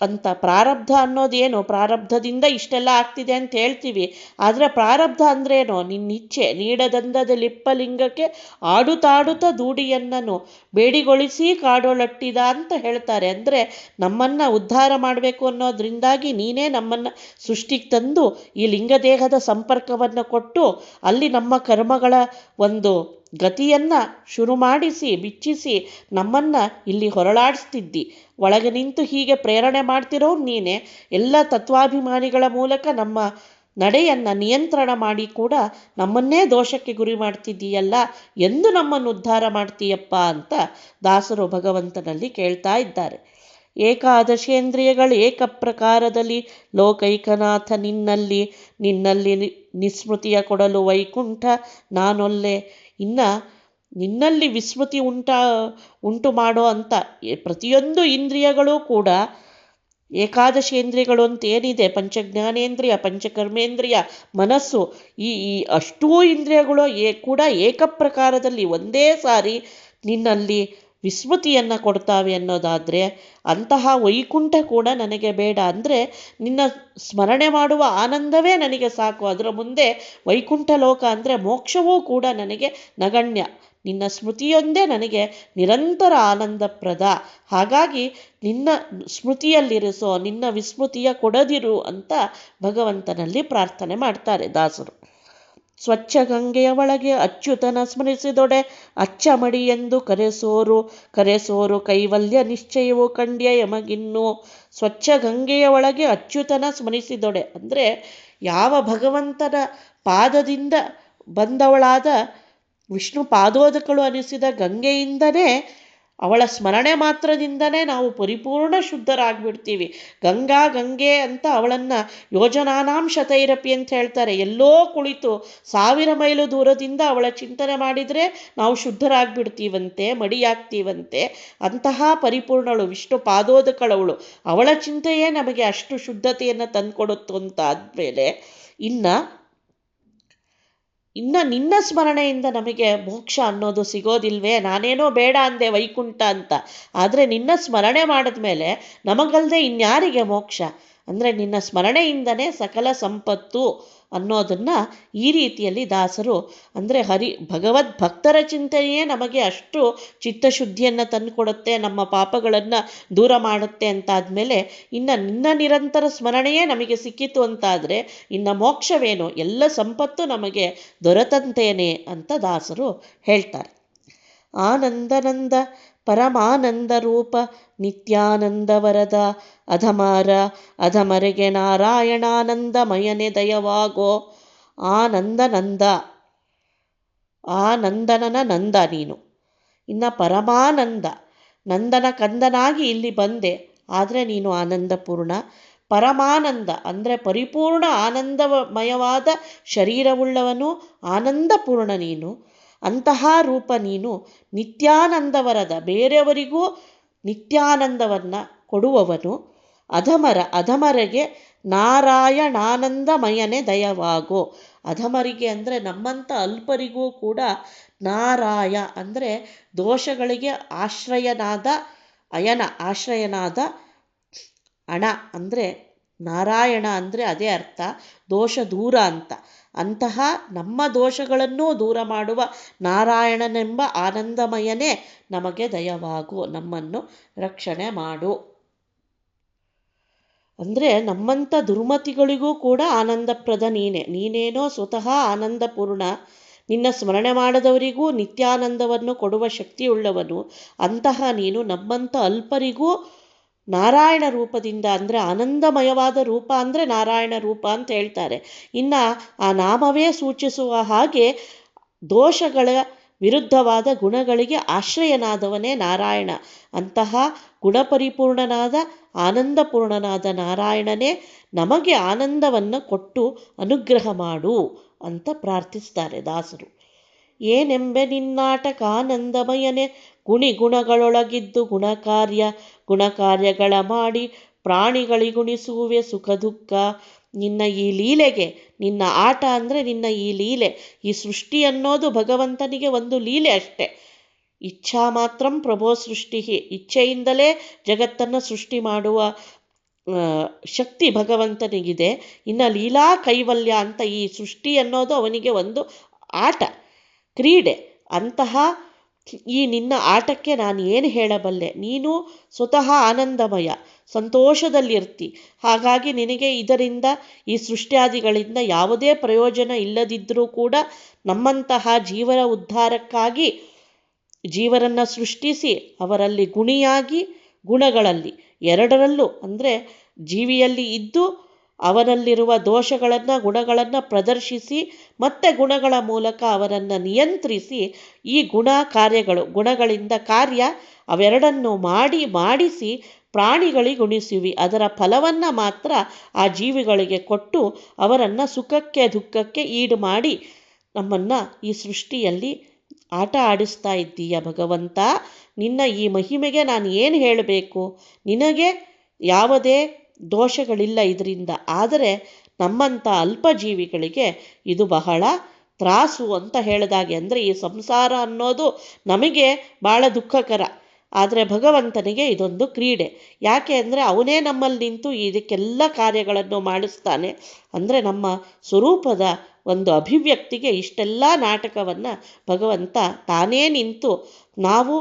ಅಂತ ಪ್ರಾರಬ್ಧ ಅನ್ನೋದೇನು, ಪ್ರಾರಬ್ಧದಿಂದ ಇಷ್ಟೆಲ್ಲ ಆಗ್ತಿದೆ ಅಂತ ಹೇಳ್ತೀವಿ. ಆದರೆ ಪ್ರಾರಬ್ಧ ಅಂದ್ರೇನು, ನಿನ್ನಿಚ್ಛೆ ನೀಡದಂದದ ಲಿಪ್ಪಲಿಂಗಕ್ಕೆ ಆಡುತ್ತಾಡುತ್ತ ದೂಡಿಯನ್ನನು ಬೇಡಿಗೊಳಿಸಿ ಕಾಡೊಳಟ್ಟಿದ ಅಂತ ಹೇಳ್ತಾರೆ. ಅಂದರೆ ನಮ್ಮನ್ನು ಉದ್ಧಾರ ಮಾಡಬೇಕು ಅನ್ನೋದ್ರಿಂದಾಗಿ ನೀನೇ ನಮ್ಮನ್ನು ಸೃಷ್ಟಿಗೆ ತಂದು ಈ ಲಿಂಗದೇಹದ ಸಂಪರ್ಕವನ್ನು ಕೊಟ್ಟು ಅಲ್ಲಿ ನಮ್ಮ ಕರ್ಮಗಳ ಒಂದು ಗತಿಯನ್ನು ಶುರು ಮಾಡಿಸಿ ಬಿಚ್ಚಿಸಿ ನಮ್ಮನ್ನು ಇಲ್ಲಿ ಹೊರಳಾಡಿಸ್ತಿದ್ದಿ. ಒಳಗೆ ನಿಂತು ಹೀಗೆ ಪ್ರೇರಣೆ ಮಾಡ್ತಿರೋರು ನೀನೇ. ಎಲ್ಲ ತತ್ವಾಭಿಮಾನಿಗಳ ಮೂಲಕ ನಮ್ಮ ನಡೆಯನ್ನು ನಿಯಂತ್ರಣ ಮಾಡಿ ಕೂಡ ನಮ್ಮನ್ನೇ ದೋಷಕ್ಕೆ ಗುರಿ ಮಾಡ್ತಿದ್ದೀಯಲ್ಲ, ಎಂದು ನಮ್ಮನ್ನು ಉದ್ಧಾರ ಮಾಡ್ತೀಯಪ್ಪ ಅಂತ ದಾಸರು ಭಗವಂತನಲ್ಲಿ ಕೇಳ್ತಾ ಇದ್ದಾರೆ. ಏಕಾದಶೇಂದ್ರಿಯಗಳು ಏಕ ಪ್ರಕಾರದಲ್ಲಿ ಲೋಕೈಕನಾಥ ನಿನ್ನಲ್ಲಿ ನಿನ್ನಲ್ಲಿ ನಿಸ್ಮೃತಿಯ ಕೊಡಲು ವೈಕುಂಠ ನಾನೊಲ್ಲೆ ಇನ್ನು ನಿನ್ನಲ್ಲಿ ವಿಸ್ಮೃತಿ ಉಂಟ, ಉಂಟು ಮಾಡೋ ಅಂತ ಪ್ರತಿಯೊಂದು ಇಂದ್ರಿಯಗಳು ಕೂಡ ಏಕಾದಶೇಂದ್ರಿಯಗಳು ಅಂತ ಏನಿದೆ? ಪಂಚಜ್ಞಾನೇಂದ್ರಿಯ, ಪಂಚಕರ್ಮೇಂದ್ರಿಯ ಮನಸ್ಸು ಈ ಈ ಅಷ್ಟೂ ಇಂದ್ರಿಯಗಳು ಏ, ಕೂಡ ಏಕಪ್ರಕಾರದಲ್ಲಿ ಒಂದೇ ಸಾರಿ ನಿನ್ನಲ್ಲಿ ವಿಸ್ಮೃತಿಯನ್ನು ಕೊಡ್ತಾವೆ ಅನ್ನೋದಾದರೆ ಅಂತಹ ವೈಕುಂಠ ಕೂಡ ನನಗೆ ಬೇಡ. ಅಂದರೆ ನಿನ್ನ ಸ್ಮರಣೆ ಮಾಡುವ ಆನಂದವೇ ನನಗೆ ಸಾಕು. ಅದರ ಮುಂದೆ ವೈಕುಂಠ ಲೋಕ ಅಂದರೆ ಮೋಕ್ಷವೂ ಕೂಡ ನನಗೆ ನಗಣ್ಯ. ನಿನ್ನ ಸ್ಮೃತಿಯೊಂದೇ ನನಗೆ ನಿರಂತರ ಆನಂದಪ್ರದ. ಹಾಗಾಗಿ ನಿನ್ನ ಸ್ಮೃತಿಯಲ್ಲಿರಿಸೋ, ನಿನ್ನ ವಿಸ್ಮೃತಿಯ ಕೊಡದಿರು ಅಂತ ಭಗವಂತನಲ್ಲಿ ಪ್ರಾರ್ಥನೆ ಮಾಡ್ತಾರೆ ದಾಸರು. ಸ್ವಚ್ಛ ಗಂಗೆಯ ಒಳಗೆ ಅಚ್ಯುತನ ಸ್ಮರಿಸಿದೊಡೆ ಅಚ್ಚಮಡಿ ಎಂದು ಕರೆಸೋರು. ಕರೆಸೋರು ಕೈವಲ್ಯ ನಿಶ್ಚಯವು ಕಂಡ್ಯ ಯಮಗಿನ್ನು. ಸ್ವಚ್ಛ ಗಂಗೆಯ ಒಳಗೆ ಅಚ್ಯುತನ ಸ್ಮರಿಸಿದೊಡೆ. ಅಂದರೆ ಯಾವ ಭಗವಂತನ ಪಾದದಿಂದ ಬಂದವಳಾದ ವಿಷ್ಣು ಪಾದೋದಕಳು ಅನಿಸಿದ ಗಂಗೆಯಿಂದನೇ ಅವಳ ಸ್ಮರಣೆ ಮಾತ್ರದಿಂದನೇ ನಾವು ಪರಿಪೂರ್ಣ ಶುದ್ಧರಾಗ್ಬಿಡ್ತೀವಿ. ಗಂಗಾ ಗಂಗೆ ಅಂತ ಅವಳನ್ನು ಯೋಜನಾನಾಂ ಶತೈರಪಿ ಅಂತ ಹೇಳ್ತಾರೆ. ಎಲ್ಲೋ ಕುಳಿತು ಸಾವಿರ ಮೈಲು ದೂರದಿಂದ ಅವಳ ಚಿಂತನೆ ಮಾಡಿದರೆ ನಾವು ಶುದ್ಧರಾಗ್ಬಿಡ್ತೀವಂತೆ, ಮಡಿಯಾಗ್ತೀವಂತೆ. ಅಂತಹ ಪರಿಪೂರ್ಣಳು, ವಿಷ್ಣು ಪಾದೋದಕಳವಳು. ಅವಳ ಚಿಂತೆಯೇ ನಮಗೆ ಅಷ್ಟು ಶುದ್ಧತೆಯನ್ನು ತಂದುಕೊಡುತ್ತು ಅಂತ ಆದಮೇಲೆ ಇನ್ನು ಇನ್ನು ನಿನ್ನ ಸ್ಮರಣೆಯಿಂದ ನಮಗೆ ಮೋಕ್ಷ ಅನ್ನೋದು ಸಿಗೋದಿಲ್ವೇ? ನಾನೇನೋ ಬೇಡ ಅಂದೆ ವೈಕುಂಠ ಅಂತ. ಆದರೆ ನಿನ್ನ ಸ್ಮರಣೆ ಮಾಡಿದ್ಮೇಲೆ ನಮಗಲ್ಲದೆ ಇನ್ಯಾರಿಗೆ ಮೋಕ್ಷ? ಅಂದರೆ ನಿನ್ನ ಸ್ಮರಣೆಯಿಂದನೇ ಸಕಲ ಸಂಪತ್ತು ಅನ್ನೋದನ್ನು ಈ ರೀತಿಯಲ್ಲಿ ದಾಸರು, ಅಂದರೆ ಹರಿ, ಭಗವದ್ ಭಕ್ತರ ಚಿಂತನೆಯೇ ನಮಗೆ ಅಷ್ಟು ಚಿತ್ತಶುದ್ಧಿಯನ್ನು ತಂದುಕೊಡುತ್ತೆ, ನಮ್ಮ ಪಾಪಗಳನ್ನು ದೂರ ಮಾಡುತ್ತೆ ಅಂತಾದಮೇಲೆ ಇನ್ನು ನಿನ್ನ ನಿರಂತರ ಸ್ಮರಣೆಯೇ ನಮಗೆ ಸಿಕ್ಕಿತು ಅಂತಾದರೆ ಇನ್ನು ಮೋಕ್ಷವೇನು? ಎಲ್ಲ ಸಂಪತ್ತು ನಮಗೆ ದೊರೆತಂತೇನೆ ಅಂತ ದಾಸರು ಹೇಳ್ತಾರೆ. ಆನಂದನಂದ ಪರಮಾನಂದ ರೂಪ ನಿತ್ಯಾನಂದ ವರದ ಅಧಮರ ಅಧಮರಿಗೆ ನಾರಾಯಣಾನಂದಮಯನೆ ದಯವಾಗೋ ಆನಂದ ನಂದ ಆನಂದನನ ನಂದ ನೀನು. ಇನ್ನ ಪರಮಾನಂದ, ನಂದನ ಕಂದನಾಗಿ ಇಲ್ಲಿ ಬಂದೆ, ಆದರೆ ನೀನು ಆನಂದಪೂರ್ಣ. ಪರಮಾನಂದ ಅಂದರೆ ಪರಿಪೂರ್ಣ ಆನಂದಮಯವಾದ ಶರೀರವುಳ್ಳವನು ಆನಂದಪೂರ್ಣ ನೀನು. ಅಂತಹ ರೂಪ ನೀನು ನಿತ್ಯಾನಂದವರದ, ಬೇರೆಯವರಿಗೂ ನಿತ್ಯಾನಂದವನ್ನು ಕೊಡುವವನು. ಅಧಮರ, ಅಧಮರಿಗೆ ನಾರಾಯಣಾನಂದಮಯನೆ ದಯವಾಗೋ. ಅಧಮರಿಗೆ ಅಂದರೆ ನಮ್ಮಂಥ ಅಲ್ಪರಿಗೂ ಕೂಡ ನಾರಾಯ ಅಂದರೆ ದೋಷಗಳಿಗೆ ಆಶ್ರಯನಾದ ಅಯನ, ಆಶ್ರಯನಾದ ಅಣ ಅಂದರೆ ನಾರಾಯಣ ಅಂದರೆ ಅದೇ ಅರ್ಥ, ದೋಷ ದೂರ ಅಂತ. ಅಂತಹ ನಮ್ಮ ದೋಷಗಳನ್ನೂ ದೂರ ಮಾಡುವ ನಾರಾಯಣನೆಂಬ ಆನಂದಮಯನೇ ನಮಗೆ ದಯವಾಗು, ನಮ್ಮನ್ನು ರಕ್ಷಣೆ ಮಾಡು. ಅಂದರೆ ನಮ್ಮಂಥ ದುರ್ಮತಿಗಳಿಗೂ ಕೂಡ ಆನಂದಪ್ರದ ನೀನೆ. ನೀನೇನೋ ಸ್ವತಃ ಆನಂದಪೂರ್ಣ. ನಿನ್ನ ಸ್ಮರಣೆ ಮಾಡದವರಿಗೂ ನಿತ್ಯಾನಂದವನ್ನು ಕೊಡುವ ಶಕ್ತಿಯುಳ್ಳವನು. ಅಂತಹ ನೀನು ನಮ್ಮಂಥ ಅಲ್ಪರಿಗೂ ನಾರಾಯಣ ರೂಪದಿಂದ ಅಂದರೆ ಆನಂದಮಯವಾದ ರೂಪ ಅಂದರೆ ನಾರಾಯಣ ರೂಪ ಅಂತ ಹೇಳ್ತಾರೆ. ಇನ್ನು ಆ ನಾಮವೇ ಸೂಚಿಸುವ ಹಾಗೆ ದೋಷಗಳ ವಿರುದ್ಧವಾದ ಗುಣಗಳಿಗೆ ಆಶ್ರಯನಾದವನೇ ನಾರಾಯಣ. ಅಂತಹ ಗುಣಪರಿಪೂರ್ಣನಾದ, ಆನಂದಪೂರ್ಣನಾದ ನಾರಾಯಣನೇ ನಮಗೆ ಆನಂದವನ್ನು ಕೊಟ್ಟು ಅನುಗ್ರಹ ಮಾಡು ಅಂತ ಪ್ರಾರ್ಥಿಸ್ತಾರೆ ದಾಸರು. ಏನೆಂಬೆ ನಿನ್ನಾಟಕಾನಂದಮಯನೆ ಗುಣಿ ಗುಣಗಳೊಳಗಿದ್ದು ಗುಣಕಾರ್ಯ, ಗುಣಕಾರ್ಯಗಳ ಮಾಡಿ ಪ್ರಾಣಿಗಳಿಗುಣಿಸುವೆ ಸುಖ ದುಃಖ ನಿನ್ನ ಈ ಲೀಲೆಗೆ, ನಿನ್ನ ಆಟ ಅಂದರೆ ನಿನ್ನ ಈ ಲೀಲೆ, ಈ ಸೃಷ್ಟಿ ಅನ್ನೋದು ಭಗವಂತನಿಗೆ ಒಂದು ಲೀಲೆ ಅಷ್ಟೆ. ಇಚ್ಛಾ ಮಾತ್ರಂ ಪ್ರಭೋ ಸೃಷ್ಟಿ ಇಚ್ಛೆಯಿಂದಲೇ ಜಗತ್ತನ್ನು ಸೃಷ್ಟಿ ಮಾಡುವ ಶಕ್ತಿ ಭಗವಂತನಿಗಿದೆ. ಇನ್ನು ಲೀಲಾ ಕೈವಲ್ಯ ಅಂತ ಈ ಸೃಷ್ಟಿ ಅನ್ನೋದು ಅವನಿಗೆ ಒಂದು ಆಟ, ಕ್ರೀಡೆ. ಅಂತಹ ಈ ನಿನ್ನ ಆಟಕ್ಕೆ ನಾನು ಏನು ಹೇಳಬಲ್ಲೆ? ನೀನು ಸ್ವತಃ ಆನಂದಮಯ, ಸಂತೋಷದಲ್ಲಿರ್ತಿ. ಹಾಗಾಗಿ ನಿನಗೆ ಇದರಿಂದ, ಈ ಸೃಷ್ಟ್ಯಾದಿಗಳಿಂದ ಯಾವುದೇ ಪ್ರಯೋಜನ ಇಲ್ಲದಿದ್ದರೂ ಕೂಡ ನಮ್ಮಂತಹ ಜೀವನ ಉದ್ಧಾರಕ್ಕಾಗಿ ಜೀವರನ್ನು ಸೃಷ್ಟಿಸಿ ಅವರಲ್ಲಿ ಗುಣಿಯಾಗಿ, ಗುಣಗಳಲ್ಲಿ ಎರಡರಲ್ಲೂ, ಅಂದರೆ ಜೀವಿಯಲ್ಲಿ ಇದ್ದು ಅವನಲ್ಲಿರುವ ದೋಷಗಳನ್ನು, ಗುಣಗಳನ್ನು ಪ್ರದರ್ಶಿಸಿ ಮತ್ತೆ ಗುಣಗಳ ಮೂಲಕ ಅವರನ್ನು ನಿಯಂತ್ರಿಸಿ ಈ ಗುಣ ಕಾರ್ಯಗಳು, ಗುಣಗಳಿಂದ ಕಾರ್ಯ ಅವೆರಡನ್ನು ಮಾಡಿ, ಮಾಡಿಸಿ ಪ್ರಾಣಿಗಳಿಗುಣಿಸಿವಿ ಅದರ ಫಲವನ್ನು ಮಾತ್ರ ಆ ಜೀವಿಗಳಿಗೆ ಕೊಟ್ಟು ಅವರನ್ನು ಸುಖಕ್ಕೆ, ದುಃಖಕ್ಕೆ ಈಡು ಮಾಡಿ ನಮ್ಮನ್ನು ಈ ಸೃಷ್ಟಿಯಲ್ಲಿ ಆಟ ಆಡಿಸ್ತಾ ಇದ್ದೀಯ ಭಗವಂತ. ನಿನ್ನ ಈ ಮಹಿಮೆಗೆ ನಾನು ಏನು ಹೇಳಬೇಕು? ನಿನಗೆ ಯಾವುದೇ ದೋಷಗಳಿಲ್ಲ ಇದರಿಂದ. ಆದರೆ ನಮ್ಮಂಥ ಅಲ್ಪ ಜೀವಿಗಳಿಗೆ ಇದು ಬಹಳ ತ್ರಾಸು ಅಂತ ಹೇಳಿದಾಗೆ ಅಂದರೆ ಈ ಸಂಸಾರ ಅನ್ನೋದು ನಮಗೆ ಭಾಳ ದುಃಖಕರ. ಆದರೆ ಭಗವಂತನಿಗೆ ಇದೊಂದು ಕ್ರೀಡೆ. ಯಾಕೆ ಅಂದರೆ ಅವನೇ ನಮ್ಮಲ್ಲಿ ನಿಂತು ಇದಕ್ಕೆಲ್ಲ ಕಾರ್ಯಗಳನ್ನು ಮಾಡಿಸ್ತಾನೆ. ಅಂದರೆ ನಮ್ಮ ಸ್ವರೂಪದ ಒಂದು ಅಭಿವ್ಯಕ್ತಿಗೆ ಇಷ್ಟೆಲ್ಲ ನಾಟಕವನ್ನು ಭಗವಂತ ತಾನೇ ನಿಂತು ನಾವು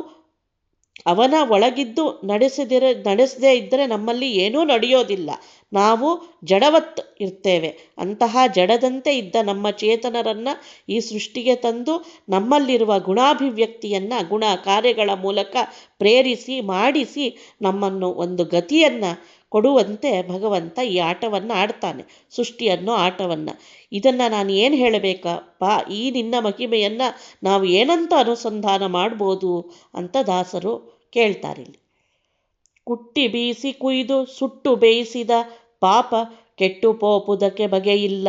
ಅವನ ಒಳಗಿದ್ದು ನಡೆಸದಿರ, ನಡೆಸದೇ ಇದ್ದರೆ ನಮ್ಮಲ್ಲಿ ಏನೂ ನಡೆಯೋದಿಲ್ಲ. ನಾವು ಜಡವತ್ ಇರ್ತೇವೆ. ಅಂತಹ ಜಡದಂತೆ ಇದ್ದ ನಮ್ಮ ಚೇತನರನ್ನು ಈ ಸೃಷ್ಟಿಗೆ ತಂದು ನಮ್ಮಲ್ಲಿರುವ ಗುಣಾಭಿವ್ಯಕ್ತಿಯನ್ನು ಗುಣ ಕಾರ್ಯಗಳ ಮೂಲಕ ಪ್ರೇರಿಸಿ, ಮಾಡಿಸಿ ನಮ್ಮನ್ನು ಒಂದು ಗತಿಯನ್ನು ಕೊಡುವಂತೆ ಭಗವಂತ ಈ ಆಟವನ್ನು ಆಡ್ತಾನೆ, ಸೃಷ್ಟಿಯನ್ನು ಆಟವನ್ನು. ಇದನ್ನು ನಾನು ಏನು ಹೇಳಬೇಕಪ್ಪ, ಈ ನಿನ್ನ ಮಹಿಮೆಯನ್ನು ನಾವು ಏನಂತ ಅನುಸಂಧಾನ ಮಾಡ್ಬೋದು ಅಂತ ದಾಸರು ಕೇಳ್ತಾರಿಲ್ಲಿ ಕುಟ್ಟಿ ಬೀಸಿ ಕುಯ್ದು, ಸುಟ್ಟು ಬೇಯಿಸಿದ ಪಾಪ ಕೆಟ್ಟು ಪೋಪುದಕ್ಕೆ ಬಗೆಯಿಲ್ಲ,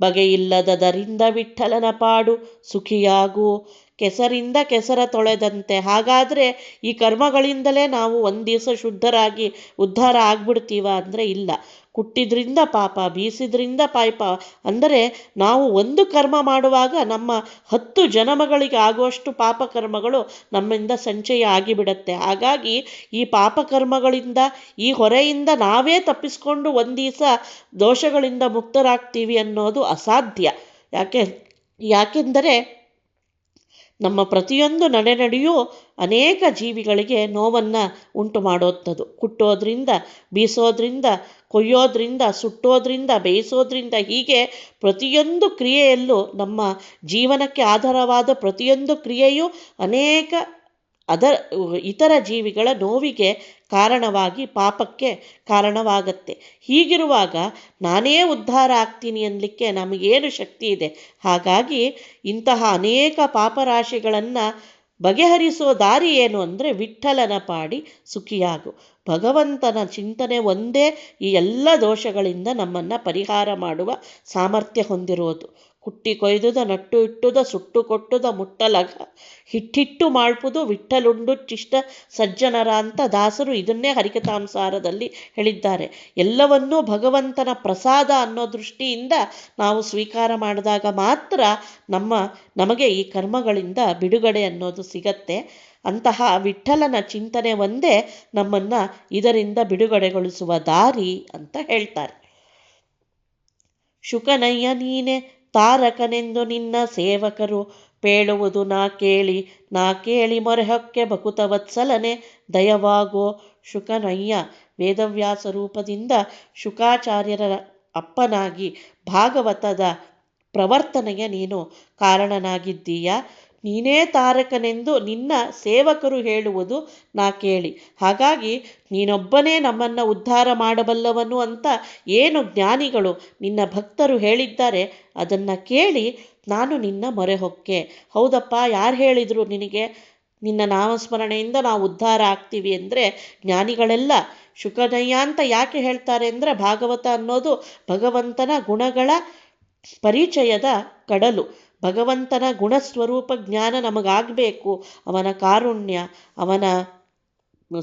ಬಗೆಯಿಲ್ಲದದರಿಂದ ವಿಠಲನ ಪಾಡು ಸುಖಿಯಾಗು. ಕೆಸರಿಂದ ಕೆಸರ ತೊಳೆದಂತೆ. ಹಾಗಾದರೆ ಈ ಕರ್ಮಗಳಿಂದಲೇ ನಾವು ಒಂದು ದಿವಸ ಶುದ್ಧರಾಗಿ ಉದ್ಧಾರ ಆಗ್ಬಿಡ್ತೀವ ಅಂದರೆ ಇಲ್ಲ. ಕುಟ್ಟಿದ್ರಿಂದ ಪಾಪ, ಬೀಸಿದ್ರಿಂದ ಪಾಪ ಅಂದರೆ ನಾವು ಒಂದು ಕರ್ಮ ಮಾಡುವಾಗ ನಮ್ಮ ಹತ್ತು ಜನ್ಮಗಳಿಗೆ ಆಗುವಷ್ಟು ಪಾಪಕರ್ಮಗಳು ನಮ್ಮಿಂದ ಸಂಚಯ ಆಗಿಬಿಡತ್ತೆ. ಹಾಗಾಗಿ ಈ ಪಾಪಕರ್ಮಗಳಿಂದ ಈ ಹೊರೆಯಿಂದ ನಾವೇ ತಪ್ಪಿಸ್ಕೊಂಡು ಒಂದು ದಿವಸ ದೋಷಗಳಿಂದ ಮುಕ್ತರಾಗ್ತೀವಿ ಅನ್ನೋದು ಅಸಾಧ್ಯ. ಯಾಕೆ, ಯಾಕೆಂದರೆ ನಮ್ಮ ಪ್ರತಿಯೊಂದು ನಡೆನಡೆಯೂ ಅನೇಕ ಜೀವಿಗಳಿಗೆ ನೋವನ್ನು ಉಂಟು ಮಾಡೋಂಥದ್ದು ಕುಟ್ಟೋದ್ರಿಂದ, ಬೀಸೋದ್ರಿಂದ, ಕೊಯ್ಯೋದ್ರಿಂದ, ಸುಟ್ಟೋದ್ರಿಂದ, ಬೇಯಿಸೋದ್ರಿಂದ ಹೀಗೆ ಪ್ರತಿಯೊಂದು ಕ್ರಿಯೆಯಲ್ಲೂ ನಮ್ಮ ಜೀವನಕ್ಕೆ ಆಧಾರವಾದ ಪ್ರತಿಯೊಂದು ಕ್ರಿಯೆಯೂ ಅನೇಕ ಅದರ, ಇತರ ಜೀವಿಗಳ ನೋವಿಗೆ ಕಾರಣವಾಗಿ ಪಾಪಕ್ಕೆ ಕಾರಣವಾಗತ್ತೆ. ಹೀಗಿರುವಾಗ ನಾನೇ ಉದ್ಧಾರ ಆಗ್ತೀನಿ ಅನ್ನಲಿಕ್ಕೆ ನಮಗೇನು ಶಕ್ತಿ ಇದೆ? ಹಾಗಾಗಿ ಇಂತಹ ಅನೇಕ ಪಾಪರಾಶಿಗಳನ್ನು ಬಗೆಹರಿಸೋ ದಾರಿ ಏನು ಅಂದರೆ ವಿಠಲನ ಪಾಡಿ ಸುಖಿಯಾಗು. ಭಗವಂತನ ಚಿಂತನೆ ಒಂದೇ ಈ ಎಲ್ಲ ದೋಷಗಳಿಂದ ನಮ್ಮನ್ನು ಪರಿಹಾರ ಮಾಡುವ ಸಾಮರ್ಥ್ಯ ಹೊಂದಿರೋದು. ಕುಟ್ಟಿ ಕೊಯ್ದುದ, ನಟ್ಟು ಇಟ್ಟುದ, ಸುಟ್ಟು ಕೊಟ್ಟುದ, ಮುಟ್ಟಲಗ ಹಿಟ್ಟಿಟ್ಟು ಮಾಡ್ಪುದು ವಿಠಲುಂಡು ಚಿಷ್ಟ ಸಜ್ಜನರ ಅಂತ ದಾಸರು ಇದನ್ನೇ ಹರಿಕತಾಂಸಾರದಲ್ಲಿ ಹೇಳಿದ್ದಾರೆ. ಎಲ್ಲವನ್ನೂ ಭಗವಂತನ ಪ್ರಸಾದ ಅನ್ನೋ ದೃಷ್ಟಿಯಿಂದ ನಾವು ಸ್ವೀಕಾರ ಮಾಡಿದಾಗ ಮಾತ್ರ ನಮ್ಮ, ನಮಗೆ ಈ ಕರ್ಮಗಳಿಂದ ಬಿಡುಗಡೆ ಅನ್ನೋದು ಸಿಗತ್ತೆ. ಅಂತಹ ವಿಠಲನ ಚಿಂತನೆ ಒಂದೇ ನಮ್ಮನ್ನು ಇದರಿಂದ ಬಿಡುಗಡೆಗೊಳಿಸುವ ದಾರಿ ಅಂತ ಹೇಳ್ತಾರೆ. ಶುಕನಯ್ಯ ನೀನೆ ತಾರಕನೆಂದು ನಿನ್ನ ಸೇವಕರು ಪೇಳುವುದು ನಾ ಕೇಳಿ ನಾ ಕೇಳಿ ಮೊರೆಹೊಕ್ಕೆ ಬಕುತ ವತ್ಸಲನೆ ದಯವಾಗೋ ಶುಕನಯ್ಯ ವೇದವ್ಯಾಸ ರೂಪದಿಂದ ಶುಕಾಚಾರ್ಯರ ಅಪ್ಪನಾಗಿ ಭಾಗವತದ ಪ್ರವರ್ತನೆಗೆ ನೀನು ಕಾರಣನಾಗಿದ್ದೀಯ? ನೀನೇ ತಾರಕನೆಂದು ನಿನ್ನ ಸೇವಕರು ಹೇಳುವುದು ನಾ ಕೇಳಿ. ಹಾಗಾಗಿ ನೀನೊಬ್ಬನೇ ನಮ್ಮನ್ನು ಉದ್ಧಾರ ಮಾಡಬಲ್ಲವನು ಅಂತ ಏನು ಜ್ಞಾನಿಗಳು ನಿನ್ನ ಭಕ್ತರು ಹೇಳಿದ್ದಾರೆ ಅದನ್ನು ಕೇಳಿ ನಾನು ನಿನ್ನ ಮೊರೆ ಹೊಕ್ಕೆ. ಹೌದಪ್ಪ, ಯಾರು ಹೇಳಿದರು ನಿನಗೆ? ನಿನ್ನ ನಾಮಸ್ಮರಣೆಯಿಂದ ನಾವು ಉದ್ಧಾರ ಆಗ್ತೀವಿ ಅಂದರೆ ಜ್ಞಾನಿಗಳೆಲ್ಲ. ಶುಕನಯ್ಯ ಅಂತ ಯಾಕೆ ಹೇಳ್ತಾರೆ ಅಂದರೆ ಭಾಗವತ ಅನ್ನೋದು ಭಗವಂತನ ಗುಣಗಳ ಪರಿಚಯದ ಕಡಲು. ಭಗವಂತನ ಗುಣಸ್ವರೂಪ ಜ್ಞಾನ ನಮಗಾಗಬೇಕು. ಅವನ ಕಾರುಣ್ಯ, ಅವನ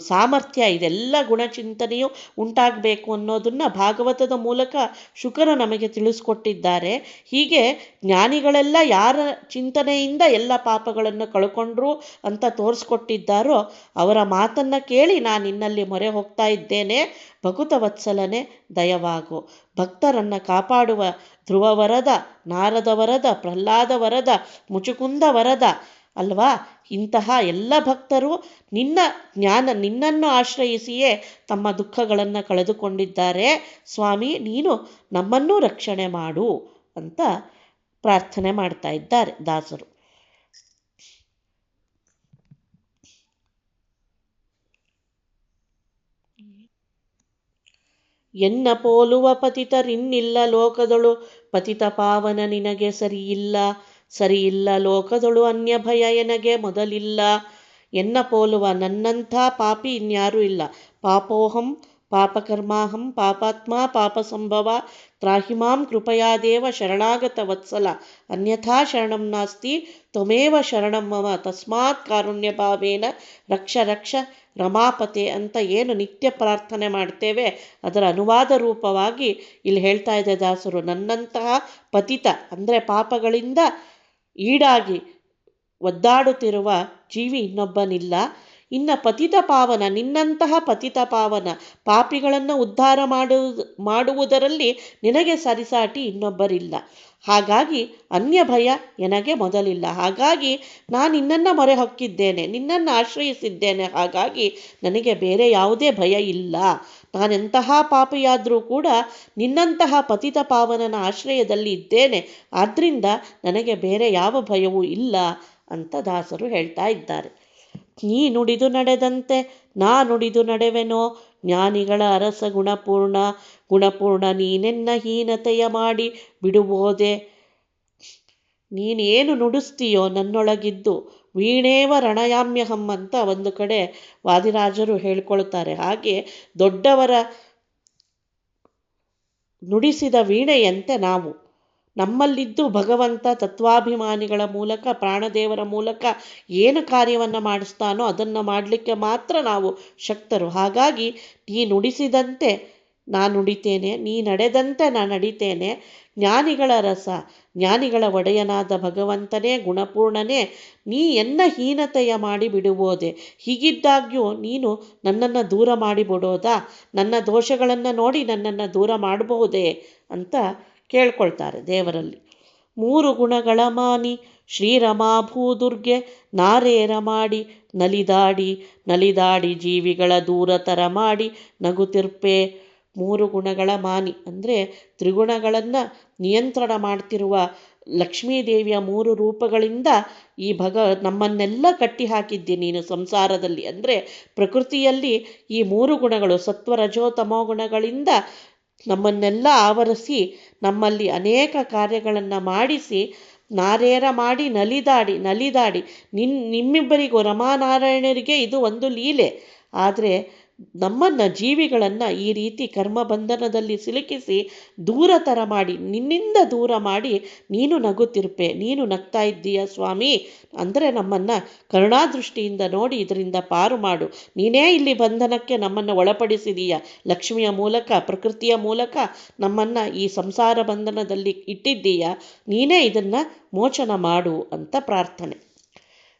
ಸಾಮರ್ಥ್ಯ, ಇದೆಲ್ಲ ಗುಣಚಿಂತನೆಯು ಉಂಟಾಗಬೇಕು ಅನ್ನೋದನ್ನು ಭಾಗವತದ ಮೂಲಕ ಶುಕರು ನಮಗೆ ತಿಳಿಸ್ಕೊಟ್ಟಿದ್ದಾರೆ. ಹೀಗೆ ಜ್ಞಾನಿಗಳೆಲ್ಲ ಯಾರ ಚಿಂತನೆಯಿಂದ ಎಲ್ಲ ಪಾಪಗಳನ್ನು ಕಳ್ಕೊಂಡ್ರು ಅಂತ ತೋರಿಸ್ಕೊಟ್ಟಿದ್ದಾರೋ ಅವರ ಮಾತನ್ನು ಕೇಳಿ ನಾನು ನಿನ್ನಲ್ಲಿ ಮೊರೆ ಹೋಗ್ತಾ ಇದ್ದೇನೆ. ಭಕುತ ವತ್ಸಲನೆ ದಯವಾಗು. ಭಕ್ತರನ್ನು ಕಾಪಾಡುವ ಧ್ರುವ ವರದ ನಾರದ ವರದ ಪ್ರಹ್ಲಾದ ವರದ ಮುಚುಕುಂದ ವರದ ಅಲ್ವಾ? ಇಂತಹ ಎಲ್ಲ ಭಕ್ತರು ನಿನ್ನ ಜ್ಞಾನ, ನಿನ್ನನ್ನು ಆಶ್ರಯಿಸಿಯೇ ತಮ್ಮ ದುಃಖಗಳನ್ನು ಕಳೆದುಕೊಂಡಿದ್ದಾರೆ. ಸ್ವಾಮಿ, ನೀನು ನಮ್ಮನ್ನೂ ರಕ್ಷಣೆ ಮಾಡು ಅಂತ ಪ್ರಾರ್ಥನೆ ಮಾಡ್ತಾ ಇದ್ದಾರೆ ದಾಸರು. ಎನ್ನ ಪೋಲುವ ಪತಿತರಿನ್ನಿಲ್ಲ ಲೋಕದೊಳು, ಪತಿತ ಪಾವನ ನಿನಗೆ ಸರಿಯಿಲ್ಲ ಸರಿಯಿಲ್ಲ ಲೋಕದೊಳು ಅನ್ಯ ಭಯ ಎನಗೆ ಮೊದಲಿಲ್ಲ. ಎನ್ನ ಪೋಲುವ ನನ್ನಂಥ ಪಾಪಿ ಇನ್ಯಾರೂ ಇಲ್ಲ. ಪಾಪೋಹಂ, ಪಾಪಕರ್ಮಾಹಂ, ಪಾಪಾತ್ಮ ಪಾಪ ಸಂಭವ ತ್ರಾಹಿಮಾಂ ಕೃಪಯಾದೇವ ಶರಣಾಗತ ವತ್ಸಲ. ಅನ್ಯಥಾ ಶರಣಂ ನಾಸ್ತಿ, ತ್ವಮೇವ ಶರಣಂ ಮಮ. ತಸ್ಮಾತ್ ಕಾರುಣ್ಯ ಭಾವೇನ ರಕ್ಷ ರಕ್ಷ ರಮಾಪತೆ ಅಂತ ಏನು ನಿತ್ಯ ಪ್ರಾರ್ಥನೆ ಮಾಡ್ತೇವೆ, ಅದರ ಅನುವಾದ ರೂಪವಾಗಿ ಇಲ್ಲಿ ಹೇಳ್ತಾ ಇದೆ ದಾಸರು. ನನ್ನಂತಹ ಪತಿತ ಅಂದರೆ ಪಾಪಗಳಿಂದ ಈಡಾಗಿ ಒದ್ದಾಡುತ್ತಿರುವ ಜೀವಿ ಇನ್ನೊಬ್ಬನಿಲ್ಲ. ಇನ್ನು ಪತಿತ ಪಾವನ, ನಿನ್ನಂತಹ ಪತಿತ ಪಾವನ ಪಾಪಿಗಳನ್ನು ಉದ್ಧಾರ ಮಾಡು, ಮಾಡುವುದರಲ್ಲಿ ನಿನಗೆ ಸರಿಸಾಟಿ ಇನ್ನೊಬ್ಬರಿಲ್ಲ. ಹಾಗಾಗಿ ಅನ್ಯ ಭಯ ನನಗೆ ಮೊದಲಿಲ್ಲ. ಹಾಗಾಗಿ ನಾನು ನಿನ್ನನ್ನು ಮೊರೆ ಹೊಕ್ಕಿದ್ದೇನೆ, ನಿನ್ನನ್ನು ಆಶ್ರಯಿಸಿದ್ದೇನೆ. ಹಾಗಾಗಿ ನನಗೆ ಬೇರೆ ಯಾವುದೇ ಭಯ ಇಲ್ಲ. ನಾನೆಂತಹ ಪಾಪಿಯಾದರೂ ಕೂಡ ನಿನ್ನಂತಹ ಪತಿತ ಪಾವನನ ಆಶ್ರಯದಲ್ಲಿ ಇದ್ದೇನೆ. ಆದ್ದರಿಂದ ನನಗೆ ಬೇರೆ ಯಾವ ಭಯವೂ ಇಲ್ಲ ಅಂತ ದಾಸರು ಹೇಳ್ತಾ ಇದ್ದಾರೆ. ನೀ ನುಡಿದು ನಡೆದಂತೆ, ನಾ ನುಡಿದು ನಡೆವೆನೋ? ಜ್ಞಾನಿಗಳ ಅರಸ ಗುಣಪೂರ್ಣ ಗುಣಪೂರ್ಣ ನೀನೆನ್ನ ಹೀನತೆಯ ಮಾಡಿ ಬಿಡುವುದೆ? ನೀನೇನು ನುಡಿಸ್ತೀಯೋ ನನ್ನೊಳಗಿದ್ದು, ವೀಣೇವ ರಣಯಾಮ್ಯಹಂ ಅಂತ ಒಂದು ಕಡೆ ವಾದಿರಾಜರು ಹೇಳ್ಕೊಳ್ತಾರೆ. ಹಾಗೆ ದೊಡ್ಡವರ ನುಡಿಸಿದ ವೀಣೆಯಂತೆ ನಾವು. ನಮ್ಮಲ್ಲಿದ್ದು ಭಗವಂತ ತತ್ವಾಭಿಮಾನಿಗಳ ಮೂಲಕ, ಪ್ರಾಣದೇವರ ಮೂಲಕ ಏನು ಕಾರ್ಯವನ್ನು ಮಾಡಿಸ್ತಾನೋ ಅದನ್ನು ಮಾಡಲಿಕ್ಕೆ ಮಾತ್ರ ನಾವು ಶಕ್ತರು. ಹಾಗಾಗಿ ನೀ ನುಡಿಸಿದಂತೆ ನಾನು ನುಡಿತೇನೆ, ನೀ ನಡೆದಂತೆ ನಾನು ನಡಿತೇನೆ. ಜ್ಞಾನಿಗಳ ರಸ, ಜ್ಞಾನಿಗಳ ಒಡೆಯನಾದ ಭಗವಂತನೇ, ಗುಣಪೂರ್ಣನೇ, ನೀ ಎನ್ನ ಹೀನತೆಯ ಮಾಡಿ ಬಿಡುವೋದೆ? ಹೀಗಿದ್ದಾಗ್ಯೂ ನೀನು ನನ್ನನ್ನು ದೂರ ಮಾಡಿಬಿಡೋದಾ ನನ್ನ ದೋಷಗಳನ್ನು ನೋಡಿ ನನ್ನನ್ನು ದೂರ ಮಾಡಬಹುದೇ ಅಂತ ಕೇಳ್ಕೊಳ್ತಾರೆ ದೇವರಲ್ಲಿ. ಮೂರು ಗುಣಗಳ ಮಾನಿ, ಶ್ರೀರಮಾ ಭೂದುರ್ಗೆ ನಾರೇರ ಮಾಡಿ, ನಲಿದಾಡಿ ನಲಿದಾಡಿ ಜೀವಿಗಳ ದೂರತರ ಮಾಡಿ, ನಗುತಿರ್ಪೆ. ಮೂರು ಗುಣಗಳ ಮಾನಿ ಅಂದರೆ ತ್ರಿಗುಣಗಳನ್ನು ನಿಯಂತ್ರಣ ಮಾಡ್ತಿರುವ ಲಕ್ಷ್ಮೀದೇವಿಯ ಮೂರು ರೂಪಗಳಿಂದ ಈ ಭಗ, ನಮ್ಮನ್ನೆಲ್ಲ ಕಟ್ಟಿ ಹಾಕಿದ್ದಿ ನೀನು ಸಂಸಾರದಲ್ಲಿ. ಅಂದರೆ ಪ್ರಕೃತಿಯಲ್ಲಿ ಈ ಮೂರು ಗುಣಗಳು ಸತ್ವ ರಜೋ ತಮೋ ಗುಣಗಳಿಂದ ನಮ್ಮನ್ನೆಲ್ಲ ಆವರಿಸಿ, ನಮ್ಮಲ್ಲಿ ಅನೇಕ ಕಾರ್ಯಗಳನ್ನು ಮಾಡಿಸಿ, ನಾರೇರ ಮಾಡಿ, ನಲಿದಾಡಿ ನಲಿದಾಡಿ, ನಿನ್ ನಿಮ್ಮಿಬ್ಬರಿಗೂ ರಮಾನಾರಾಯಣರಿಗೆ ಇದು ಒಂದು ಲೀಲೆ. ಆದರೆ ನಮ್ಮನ್ನು ಜೀವಿಗಳನ್ನು ಈ ರೀತಿ ಕರ್ಮಬಂಧನದಲ್ಲಿ ಸಿಲುಕಿಸಿ ದೂರ ಥರ ಮಾಡಿ, ನಿನ್ನಿಂದ ದೂರ ಮಾಡಿ ನೀನು ನಗುತ್ತಿರುಪೆ ನೀನು ನಗ್ತಾ ಇದ್ದೀಯ ಸ್ವಾಮಿ ಅಂದರೆ ನಮ್ಮನ್ನು ಕರುಣಾದೃಷ್ಟಿಯಿಂದ ನೋಡಿ ಇದರಿಂದ ಪಾರು ಮಾಡು. ನೀನೇ ಇಲ್ಲಿ ಬಂಧನಕ್ಕೆ ನಮ್ಮನ್ನು ಒಳಪಡಿಸಿದೀಯ. ಲಕ್ಷ್ಮಿಯ ಮೂಲಕ, ಪ್ರಕೃತಿಯ ಮೂಲಕ ನಮ್ಮನ್ನು ಈ ಸಂಸಾರ ಬಂಧನದಲ್ಲಿ ಇಟ್ಟಿದ್ದೀಯ. ನೀನೇ ಇದನ್ನು ಮೋಚನ ಮಾಡು ಅಂತ ಪ್ರಾರ್ಥನೆ.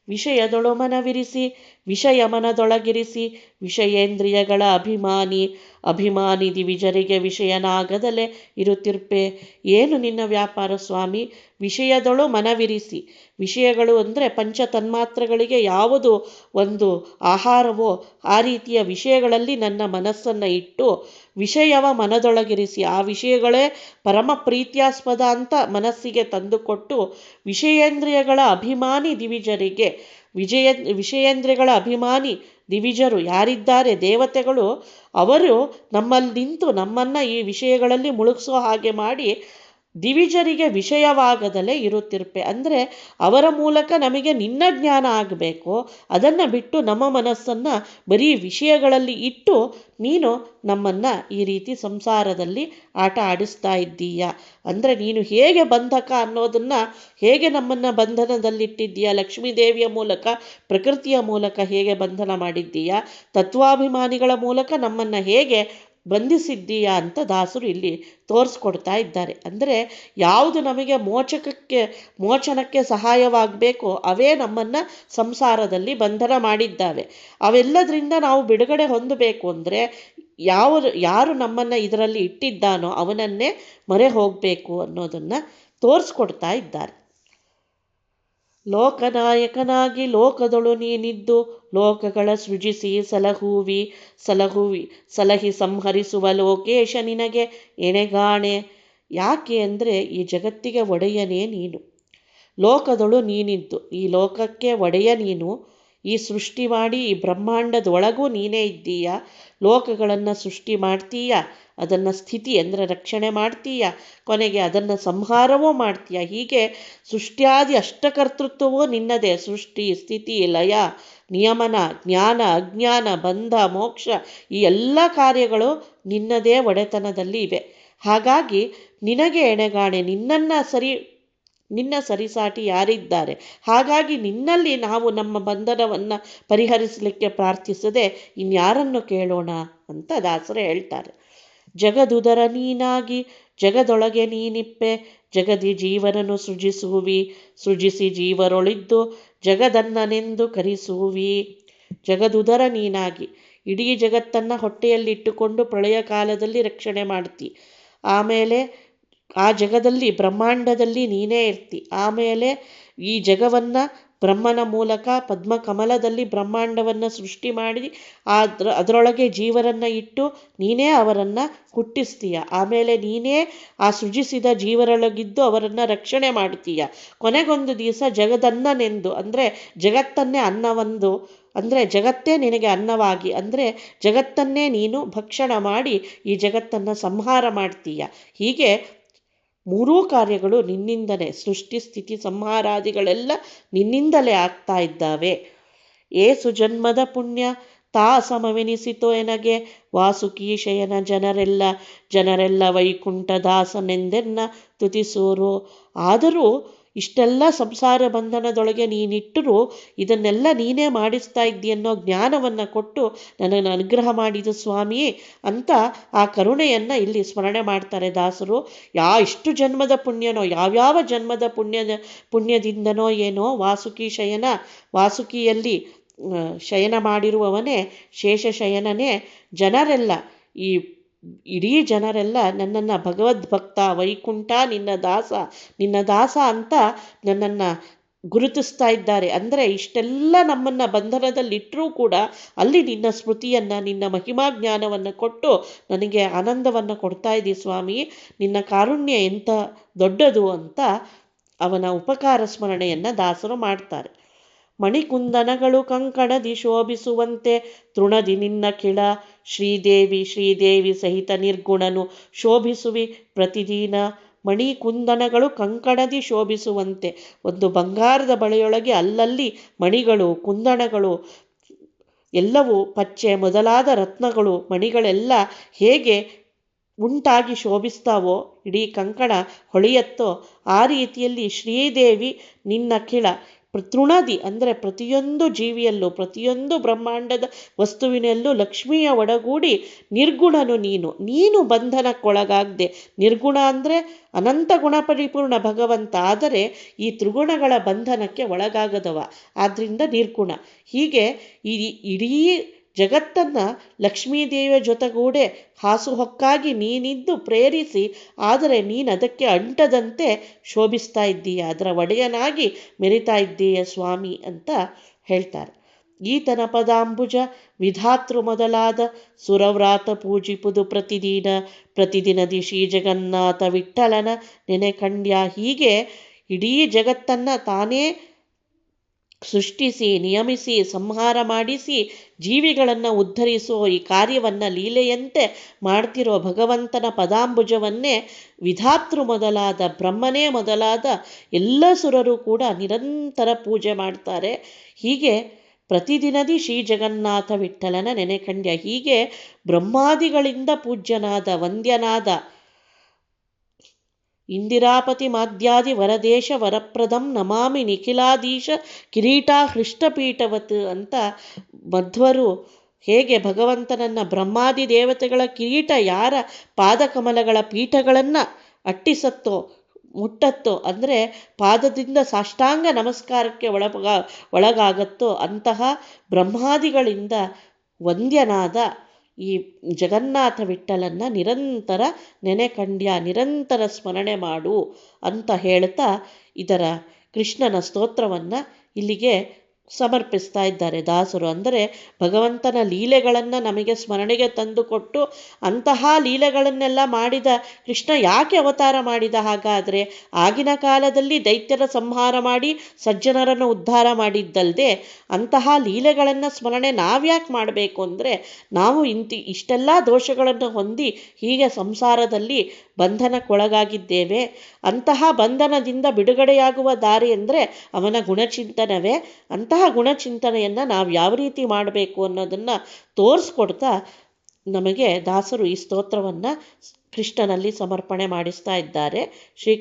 ವಿಷಯದೊಳು ಮನವಿರಿಸಿ ವಿಷಯ ಮನದೊಳಗಿರಿಸಿ ವಿಷಯೇಂದ್ರಿಯಗಳ ಅಭಿಮಾನಿ ಅಭಿಮಾನಿ ದಿವಿಜರಿಗೆ ವಿಷಯನಾಗದಲೆ ಇರುತ್ತಿರ್ಪೆ ಏನು ನಿನ್ನ ವ್ಯಾಪಾರ ಸ್ವಾಮಿ? ವಿಷಯದೊಳು ಮನವಿರಿಸಿ. ವಿಷಯಗಳು ಅಂದರೆ ಪಂಚ ತನ್ಮಾತ್ರಗಳಿಗೆ ಯಾವುದು ಒಂದು ಆಹಾರವೋ, ಆ ರೀತಿಯ ವಿಷಯಗಳಲ್ಲಿ ನನ್ನ ಮನಸ್ಸನ್ನು ಇಟ್ಟು ವಿಷಯವ ಮನದೊಳಗಿರಿಸಿ. ಆ ವಿಷಯಗಳೇ ಪರಮ ಪ್ರೀತ್ಯಾಸ್ಪದ ಅಂತ ಮನಸ್ಸಿಗೆ ತಂದುಕೊಟ್ಟು ವಿಷಯೇಂದ್ರಿಯಗಳ ಅಭಿಮಾನಿ ದಿವಿಜರಿಗೆ, ವಿಜಯ, ವಿಷಯೇಂದ್ರಿಯಗಳ ಅಭಿಮಾನಿ ದಿವಿಜರು ಯಾರಿದ್ದಾರೆ? ದೇವತೆಗಳು ಅವರು ನಮ್ಮಲ್ಲಿ ನಿಂತು ನಮ್ಮನ್ನು ಈ ವಿಷಯಗಳಲ್ಲಿ ಮುಳುಗಿಸೋ ಹಾಗೆ ಮಾಡಿ ದಿವಿಜರಿಗೆ ವಿಷಯವಾಗದಲೇ ಇರುತ್ತಿರ್ಪೆ ಅಂದರೆ ಅವರ ಮೂಲಕ ನಮಗೆ ನಿನ್ನ ಜ್ಞಾನ ಆಗಬೇಕು. ಅದನ್ನು ಬಿಟ್ಟು ನಮ್ಮ ಮನಸ್ಸನ್ನು ಬರೀ ವಿಷಯಗಳಲ್ಲಿ ಇಟ್ಟು ನೀನು ನಮ್ಮನ್ನು ಈ ರೀತಿ ಸಂಸಾರದಲ್ಲಿ ಆಟ ಆಡಿಸ್ತಾ ಇದ್ದೀಯ? ಅಂದರೆ ನೀನು ಹೇಗೆ ಬಂಧಕ ಅನ್ನೋದನ್ನು ಹೇಗೆ ನಮ್ಮನ್ನು ಬಂಧನದಲ್ಲಿಟ್ಟಿದ್ದೀಯ? ಲಕ್ಷ್ಮೀದೇವಿಯ ಮೂಲಕ, ಪ್ರಕೃತಿಯ ಮೂಲಕ ಹೇಗೆ ಬಂಧನ ಮಾಡಿದ್ದೀಯ? ತತ್ವಾಭಿಮಾನಿಗಳ ಮೂಲಕ ನಮ್ಮನ್ನು ಹೇಗೆ ಬಂಧಿಸಿದ್ದೀಯ ಅಂತ ದಾಸರು ಇಲ್ಲಿ ತೋರಿಸ್ಕೊಡ್ತಾ ಇದ್ದಾರೆ. ಅಂದರೆ ಯಾವುದು ನಮಗೆ ಮೋಚಕಕ್ಕೆ, ಮೋಚನಕ್ಕೆ ಸಹಾಯವಾಗಬೇಕೋ ಅವೇ ನಮ್ಮನ್ನು ಸಂಸಾರದಲ್ಲಿ ಬಂಧನ ಮಾಡಿದ್ದಾವೆ. ಅವೆಲ್ಲದರಿಂದ ನಾವು ಬಿಡುಗಡೆ ಹೊಂದಬೇಕು ಅಂದರೆ ಯಾವ ಯಾರು ನಮ್ಮನ್ನು ಇದರಲ್ಲಿ ಇಟ್ಟಿದ್ದಾನೋ ಅವನನ್ನೇ ಮೊರೆ ಹೋಗಬೇಕು ಅನ್ನೋದನ್ನು ತೋರಿಸ್ಕೊಡ್ತಾ ಇದ್ದಾರೆ. ಲೋಕನಾಯಕನಾಗಿ ಲೋಕದೊಳು ನೀನಿದ್ದು, ಲೋಕಗಳ ಸೃಜಿಸಿ ಸಲಹುವಿ ಸಲಹುವಿ, ಸಲಹಿ ಸಂಹರಿಸುವ ಲೋಕೇಶ ನಿನಗೆ ಎಣೆಗಾಣೆ. ಯಾಕೆ ಅಂದರೆ ಈ ಜಗತ್ತಿಗೆ ಒಡೆಯನೇ ನೀನು. ಲೋಕದೊಳು ನೀನಿದ್ದು, ಈ ಲೋಕಕ್ಕೆ ಒಡೆಯ ನೀನು. ಈ ಸೃಷ್ಟಿ ಮಾಡಿ ಈ ಬ್ರಹ್ಮಾಂಡದೊಳಗೂ ನೀನೇ ಇದ್ದೀಯ. ಲೋಕಗಳನ್ನು ಸೃಷ್ಟಿ ಮಾಡ್ತೀಯ. ಅದನ್ನು ಸ್ಥಿತಿ ಅಂದರೆ ರಕ್ಷಣೆ ಮಾಡ್ತೀಯ. ಕೊನೆಗೆ ಅದನ್ನು ಸಂಹಾರವೂ ಮಾಡ್ತೀಯ. ಹೀಗೆ ಸೃಷ್ಟಿಯಾದಿ ಅಷ್ಟಕರ್ತೃತ್ವವೂ ನಿನ್ನದೇ. ಸೃಷ್ಟಿ, ಸ್ಥಿತಿ, ಲಯ, ನಿಯಮನ, ಜ್ಞಾನ, ಅಜ್ಞಾನ, ಬಂಧ, ಮೋಕ್ಷ ಈ ಎಲ್ಲ ಕಾರ್ಯಗಳು ನಿನ್ನದೇ ಒಡೆತನದಲ್ಲಿ ಇವೆ. ಹಾಗಾಗಿ ನಿನಗೆ ಎಣೆಗಾಣೆ, ನಿನ್ನನ್ನು ಸರಿ ನಿನ್ನ ಸರಿಸಾಟಿ ಯಾರಿದ್ದಾರೆ? ಹಾಗಾಗಿ ನಿನ್ನಲ್ಲಿ ನಾವು ನಮ್ಮ ಬಂಧನವನ್ನು ಪರಿಹರಿಸಲಿಕ್ಕೆ ಪ್ರಾರ್ಥಿಸದೆ ಇನ್ಯಾರನ್ನು ಕೇಳೋಣ ಅಂತ ದಾಸರು ಹೇಳ್ತಾರೆ. ಜಗದುದರ ನೀನಾಗಿ, ಜಗದೊಳಗೆ ನೀನಿಪ್ಪೆ, ಜಗದಿ ಜೀವನನು ಸೃಜಿಸುವಿ, ಸೃಜಿಸಿ ಜೀವರೊಳಿದ್ದು ಜಗದನ್ನನೆಂದು ಕರಿಸುವಿ. ಜಗದುದರ ನೀನಾಗಿ, ಇಡೀ ಜಗತ್ತನ್ನು ಹೊಟ್ಟೆಯಲ್ಲಿಟ್ಟುಕೊಂಡು ಪ್ರಳಯ ಕಾಲದಲ್ಲಿ ರಕ್ಷಣೆ ಮಾಡ್ತಿ. ಆಮೇಲೆ ಆ ಜಗದಲ್ಲಿ, ಬ್ರಹ್ಮಾಂಡದಲ್ಲಿ ನೀನೇ ಇರ್ತಿ. ಆಮೇಲೆ ಈ ಜಗವನ್ನು ಬ್ರಹ್ಮನ ಮೂಲಕ, ಪದ್ಮಕಮಲದಲ್ಲಿ ಬ್ರಹ್ಮಾಂಡವನ್ನು ಸೃಷ್ಟಿ ಮಾಡಿ ಅದ್ರ ಅದರೊಳಗೆ ಜೀವರನ್ನು ಇಟ್ಟು ನೀನೇ ಅವರನ್ನು ಹುಟ್ಟಿಸ್ತೀಯ. ಆಮೇಲೆ ನೀನೇ ಆ ಸೃಜಿಸಿದ ಜೀವರೊಳಗಿದ್ದು ಅವರನ್ನು ರಕ್ಷಣೆ ಮಾಡ್ತೀಯ. ಕೊನೆಗೊಂದು ದಿವಸ ಜಗದನ್ನನೆಂದು, ಅಂದರೆ ಜಗತ್ತನ್ನೇ ಅನ್ನವೊಂದು, ಅಂದರೆ ಜಗತ್ತೇ ನಿನಗೆ ಅನ್ನವಾಗಿ, ಅಂದರೆ ಜಗತ್ತನ್ನೇ ನೀನು ಭಕ್ಷಣ ಮಾಡಿ ಈ ಜಗತ್ತನ್ನು ಸಂಹಾರ ಮಾಡ್ತೀಯ. ಹೀಗೆ ಮೂರೂ ಕಾರ್ಯಗಳು ನಿನ್ನಿಂದಲೇ, ಸೃಷ್ಟಿ, ಸ್ಥಿತಿ, ಸಂಹಾರಾದಿಗಳೆಲ್ಲ ನಿನ್ನಿಂದಲೇ ಆಗ್ತಾ ಇದ್ದಾವೆ. ಏಸು ಜನ್ಮದ ಪುಣ್ಯ, ತಾ ಸಮವೆನಿಸಿತೋ ಎನಗೆ, ವಾಸುಕೀಶಯನ ಜನರೆಲ್ಲ ಜನರೆಲ್ಲ ವೈಕುಂಠದಾಸನೆಂದೆನ್ನ ತುತಿಸೋರು ಆದರೂ ಇಷ್ಟೆಲ್ಲ ಸಂಸಾರ ಬಂಧನದೊಳಗೆ ನೀನಿಟ್ಟರೂ ಇದನ್ನೆಲ್ಲ ನೀನೇ ಮಾಡಿಸ್ತಾ ಇದ್ದೀಯನ್ನೋ ಜ್ಞಾನವನ್ನು ಕೊಟ್ಟು ನನಗೆ ಅನುಗ್ರಹ ಮಾಡಿದ ಸ್ವಾಮಿ ಅಂತ ಆ ಕರುಣೆಯನ್ನು ಇಲ್ಲಿ ಸ್ಮರಣೆ ಮಾಡ್ತಾರೆ ದಾಸರು. ಯಾ ಇಷ್ಟು ಜನ್ಮದ ಪುಣ್ಯನೋ, ಯಾವ್ಯಾವ ಜನ್ಮದ ಪುಣ್ಯದ ಪುಣ್ಯದಿಂದನೋ ಏನೋ ವಾಸುಕಿ ಶಯನ, ವಾಸುಕಿಯಲ್ಲಿ ಶಯನ ಮಾಡಿರುವವನೇ ಶೇಷ ಶಯನನೇ ಜನರೆಲ್ಲ ಈ ಇಡೀ ಜನರೆಲ್ಲ ನನ್ನನ್ನು ಭಗವದ್ಭಕ್ತ ವೈಕುಂಠ, ನಿನ್ನ ದಾಸ ನಿನ್ನ ದಾಸ ಅಂತ ನನ್ನನ್ನು ಗುರುತಿಸ್ತಾ ಇದ್ದಾರೆ. ಅಂದರೆ ಇಷ್ಟೆಲ್ಲ ನಮ್ಮನ್ನು ಬಂಧನದಲ್ಲಿಟ್ಟರೂ ಕೂಡ ಅಲ್ಲಿ ನಿನ್ನ ಸ್ಮೃತಿಯನ್ನು, ನಿನ್ನ ಮಹಿಮಾ ಜ್ಞಾನವನ್ನು ಕೊಟ್ಟು ನನಗೆ ಆನಂದವನ್ನು ಕೊಡ್ತಾ ಇದ್ದೀವಿ ಸ್ವಾಮಿ. ನಿನ್ನ ಕಾರುಣ್ಯ ಎಂಥ ದೊಡ್ಡದು ಅಂತ ಅವನ ಉಪಕಾರ ಸ್ಮರಣೆಯನ್ನು ದಾಸರು ಮಾಡ್ತಾರೆ. ಮಣಿಕುಂದನಗಳು ಕಂಕಣದಿ ಶೋಭಿಸುವಂತೆ ತೃಣದಿ ನಿನ್ನ ಕಿಳ. ಶ್ರೀದೇವಿ ಶ್ರೀದೇವಿ ಸಹಿತ ನಿರ್ಗುಣನು ಶೋಭಿಸುವಿ ಪ್ರತಿದಿನ. ಮಣಿ ಕುಂದನಗಳು ಕಂಕಣದಿ ಶೋಭಿಸುವಂತೆ. ಒಂದು ಬಂಗಾರದ ಬಳೆಯೊಳಗೆ ಅಲ್ಲಲ್ಲಿ ಮಣಿಗಳು ಕುಂದಣಗಳು ಎಲ್ಲವೂ ಪಚ್ಚೆ ಮೊದಲಾದ ರತ್ನಗಳು, ಮಣಿಗಳೆಲ್ಲ ಹೇಗೆ ಉಂಟಾಗಿ ಶೋಭಿಸ್ತಾವೋ, ಇಡೀ ಕಂಕಣ ಹೊಳೆಯತ್ತೋ, ಆ ರೀತಿಯಲ್ಲಿ ಶ್ರೀದೇವಿ ನಿನ್ನ ಕಿಳ. ತೃಣದಿ ಅಂದರೆ ಪ್ರತಿಯೊಂದು ಜೀವಿಯಲ್ಲೂ, ಪ್ರತಿಯೊಂದು ಬ್ರಹ್ಮಾಂಡದ ವಸ್ತುವಿನಲ್ಲೂ ಲಕ್ಷ್ಮಿಯ ಒಡಗೂಡಿ ನಿರ್ಗುಣನು ನೀನು. ನೀನು ಬಂಧನಕ್ಕೊಳಗಾಗದೆ. ನಿರ್ಗುಣ ಅಂದರೆ ಅನಂತ ಗುಣಪರಿಪೂರ್ಣ ಭಗವಂತ. ಆದರೆ ಈ ತ್ರಿಗುಣಗಳ ಬಂಧನಕ್ಕೆ ಒಳಗಾಗದವ. ಆದ್ದರಿಂದ ನಿರ್ಗುಣ. ಹೀಗೆ ಈ ಇಡೀ ಜಗತ್ತನ್ನು ಲಕ್ಷ್ಮೀದೇವಿಯ ಜೊತೆಗೂಡೆ ಹಾಸುಹೊಕ್ಕಾಗಿ ನೀನಿದ್ದು ಪ್ರೇರಿಸಿ, ಆದರೆ ನೀನು ಅದಕ್ಕೆ ಅಂಟದಂತೆ ಶೋಭಿಸ್ತಾ ಇದ್ದೀಯ? ಅದರ ಒಡೆಯನಾಗಿ ಮೆರಿತಾ ಇದ್ದೀಯ ಸ್ವಾಮಿ? ಅಂತ ಹೇಳ್ತಾರೆ. ಈತನ ಪದಾಂಬುಜ ವಿಧಾತೃ ಮೊದಲಾದ ಸುರವ್ರಾತ ಪೂಜಿಪುದು ಪ್ರತಿದಿನ ಪ್ರತಿದಿನ ದಿಶಿ ಜಗನ್ನಾಥ ವಿಠ್ಠಲನ ನೆನೆ ಕಂಡ್ಯ ಹೀಗೆ ಇಡೀ ಜಗತ್ತನ್ನು ತಾನೇ ಸೃಷ್ಟಿಸಿ, ನಿಯಮಿಸಿ, ಸಂಹಾರ ಮಾಡಿಸಿ, ಜೀವಿಗಳನ್ನು ಉದ್ಧರಿಸುವ ಈ ಕಾರ್ಯವನ್ನು ಲೀಲೆಯಂತೆ ಮಾಡ್ತಿರೋ ಭಗವಂತನ ಪದಾಂಬುಜವನ್ನೇ ವಿಧಾತೃ ಮೊದಲಾದ, ಬ್ರಹ್ಮನೇ ಮೊದಲಾದ ಎಲ್ಲ ಸುರರು ಕೂಡ ನಿರಂತರ ಪೂಜೆ ಮಾಡ್ತಾರೆ. ಹೀಗೆ ಪ್ರತಿದಿನದಿ ಶ್ರೀ ಜಗನ್ನಾಥ ವಿಠಲನ ನೆನೆಕಂಡ್ಯ ಹೀಗೆ ಬ್ರಹ್ಮಾದಿಗಳಿಂದ ಪೂಜ್ಯನಾದ, ವಂದ್ಯನಾದ ಇಂದಿರಾಪತಿ ಮಾಧ್ಯಾದಿ ವರದೇಶ ವರಪ್ರದಂ ನಮಾಮಿ ನಿಖಿಲಾಧೀಶ ಕಿರೀಟಾ ಹೃಷ್ಟಪೀಠವತ್ ಅಂತ ಮಧ್ವರು ಹೇಗೆ ಭಗವಂತನನ್ನು ಬ್ರಹ್ಮಾದಿ ದೇವತೆಗಳ ಕಿರೀಟ ಯಾರ ಪಾದಕಮಲಗಳ ಪೀಠಗಳನ್ನು ಅಟ್ಟಿಸತ್ತೋ, ಮುಟ್ಟತ್ತೋ, ಅಂದರೆ ಪಾದದಿಂದ ಸಾಷ್ಟಾಂಗ ನಮಸ್ಕಾರಕ್ಕೆ ಒಳಗ ಒಳಗಾಗತ್ತೋ ಅಂತಹ ಬ್ರಹ್ಮಾದಿಗಳಿಂದ ವಂದ್ಯನಾದ ಈ ಜಗನ್ನಾಥ ವಿಠಲನ್ನ ನಿರಂತರ ನೆನೆ ಕಂಡ್ಯ ನಿರಂತರ ಸ್ಮರಣೆ ಮಾಡು ಅಂತ ಹೇಳ್ತಾ ಇದರ ಕೃಷ್ಣನ ಸ್ತೋತ್ರವನ್ನು ಇಲ್ಲಿಗೆ ಸಮರ್ಪಿಸ್ತಾ ಇದ್ದಾರೆ. ದಾಸರು ಅಂದರೆ ಭಗವಂತನ ಲೀಲೆಗಳನ್ನು ನಮಗೆ ಸ್ಮರಣೆಗೆ ತಂದುಕೊಟ್ಟು ಅಂತಹ ಲೀಲೆಗಳನ್ನೆಲ್ಲ ಮಾಡಿದ ಕೃಷ್ಣ ಯಾಕೆ ಅವತಾರ ಮಾಡಿದ ಹಾಗಾದರೆ ಆಗಿನ ಕಾಲದಲ್ಲಿ ದೈತ್ಯರ ಸಂಹಾರ ಮಾಡಿ ಸಜ್ಜನರನ್ನು ಉದ್ಧಾರ ಮಾಡಿದ್ದಲ್ಲದೆ ಅಂತಹ ಲೀಲೆಗಳನ್ನು ಸ್ಮರಣೆ ನಾವ್ಯಾಕೆ ಮಾಡಬೇಕು ಅಂದರೆ ನಾವು ಇಂತಿ ಇಷ್ಟೆಲ್ಲ ದೋಷಗಳನ್ನು ಹೊಂದಿ ಹೀಗೆ ಸಂಸಾರದಲ್ಲಿ ಬಂಧನಕ್ಕೊಳಗಾಗಿದ್ದೇವೆ. ಅಂತಹ ಬಂಧನದಿಂದ ಬಿಡುಗಡೆಯಾಗುವ ದಾರಿ ಅಂದರೆ ಅವನ ಗುಣಚಿಂತನವೇ. ಅಂತಹ ಗುಣಚಿಂತನೆಯನ್ನು ನಾವು ಯಾವ ರೀತಿ ಮಾಡಬೇಕು ಅನ್ನೋದನ್ನು ತೋರಿಸ್ಕೊಡ್ತಾ ನಮಗೆ ದಾಸರು ಈ ಸ್ತೋತ್ರವನ್ನು ಕೃಷ್ಣನಲ್ಲಿ ಸಮರ್ಪಣೆ ಮಾಡಿಸ್ತಾ ಇದ್ದಾರೆ. ಶ್ರೀ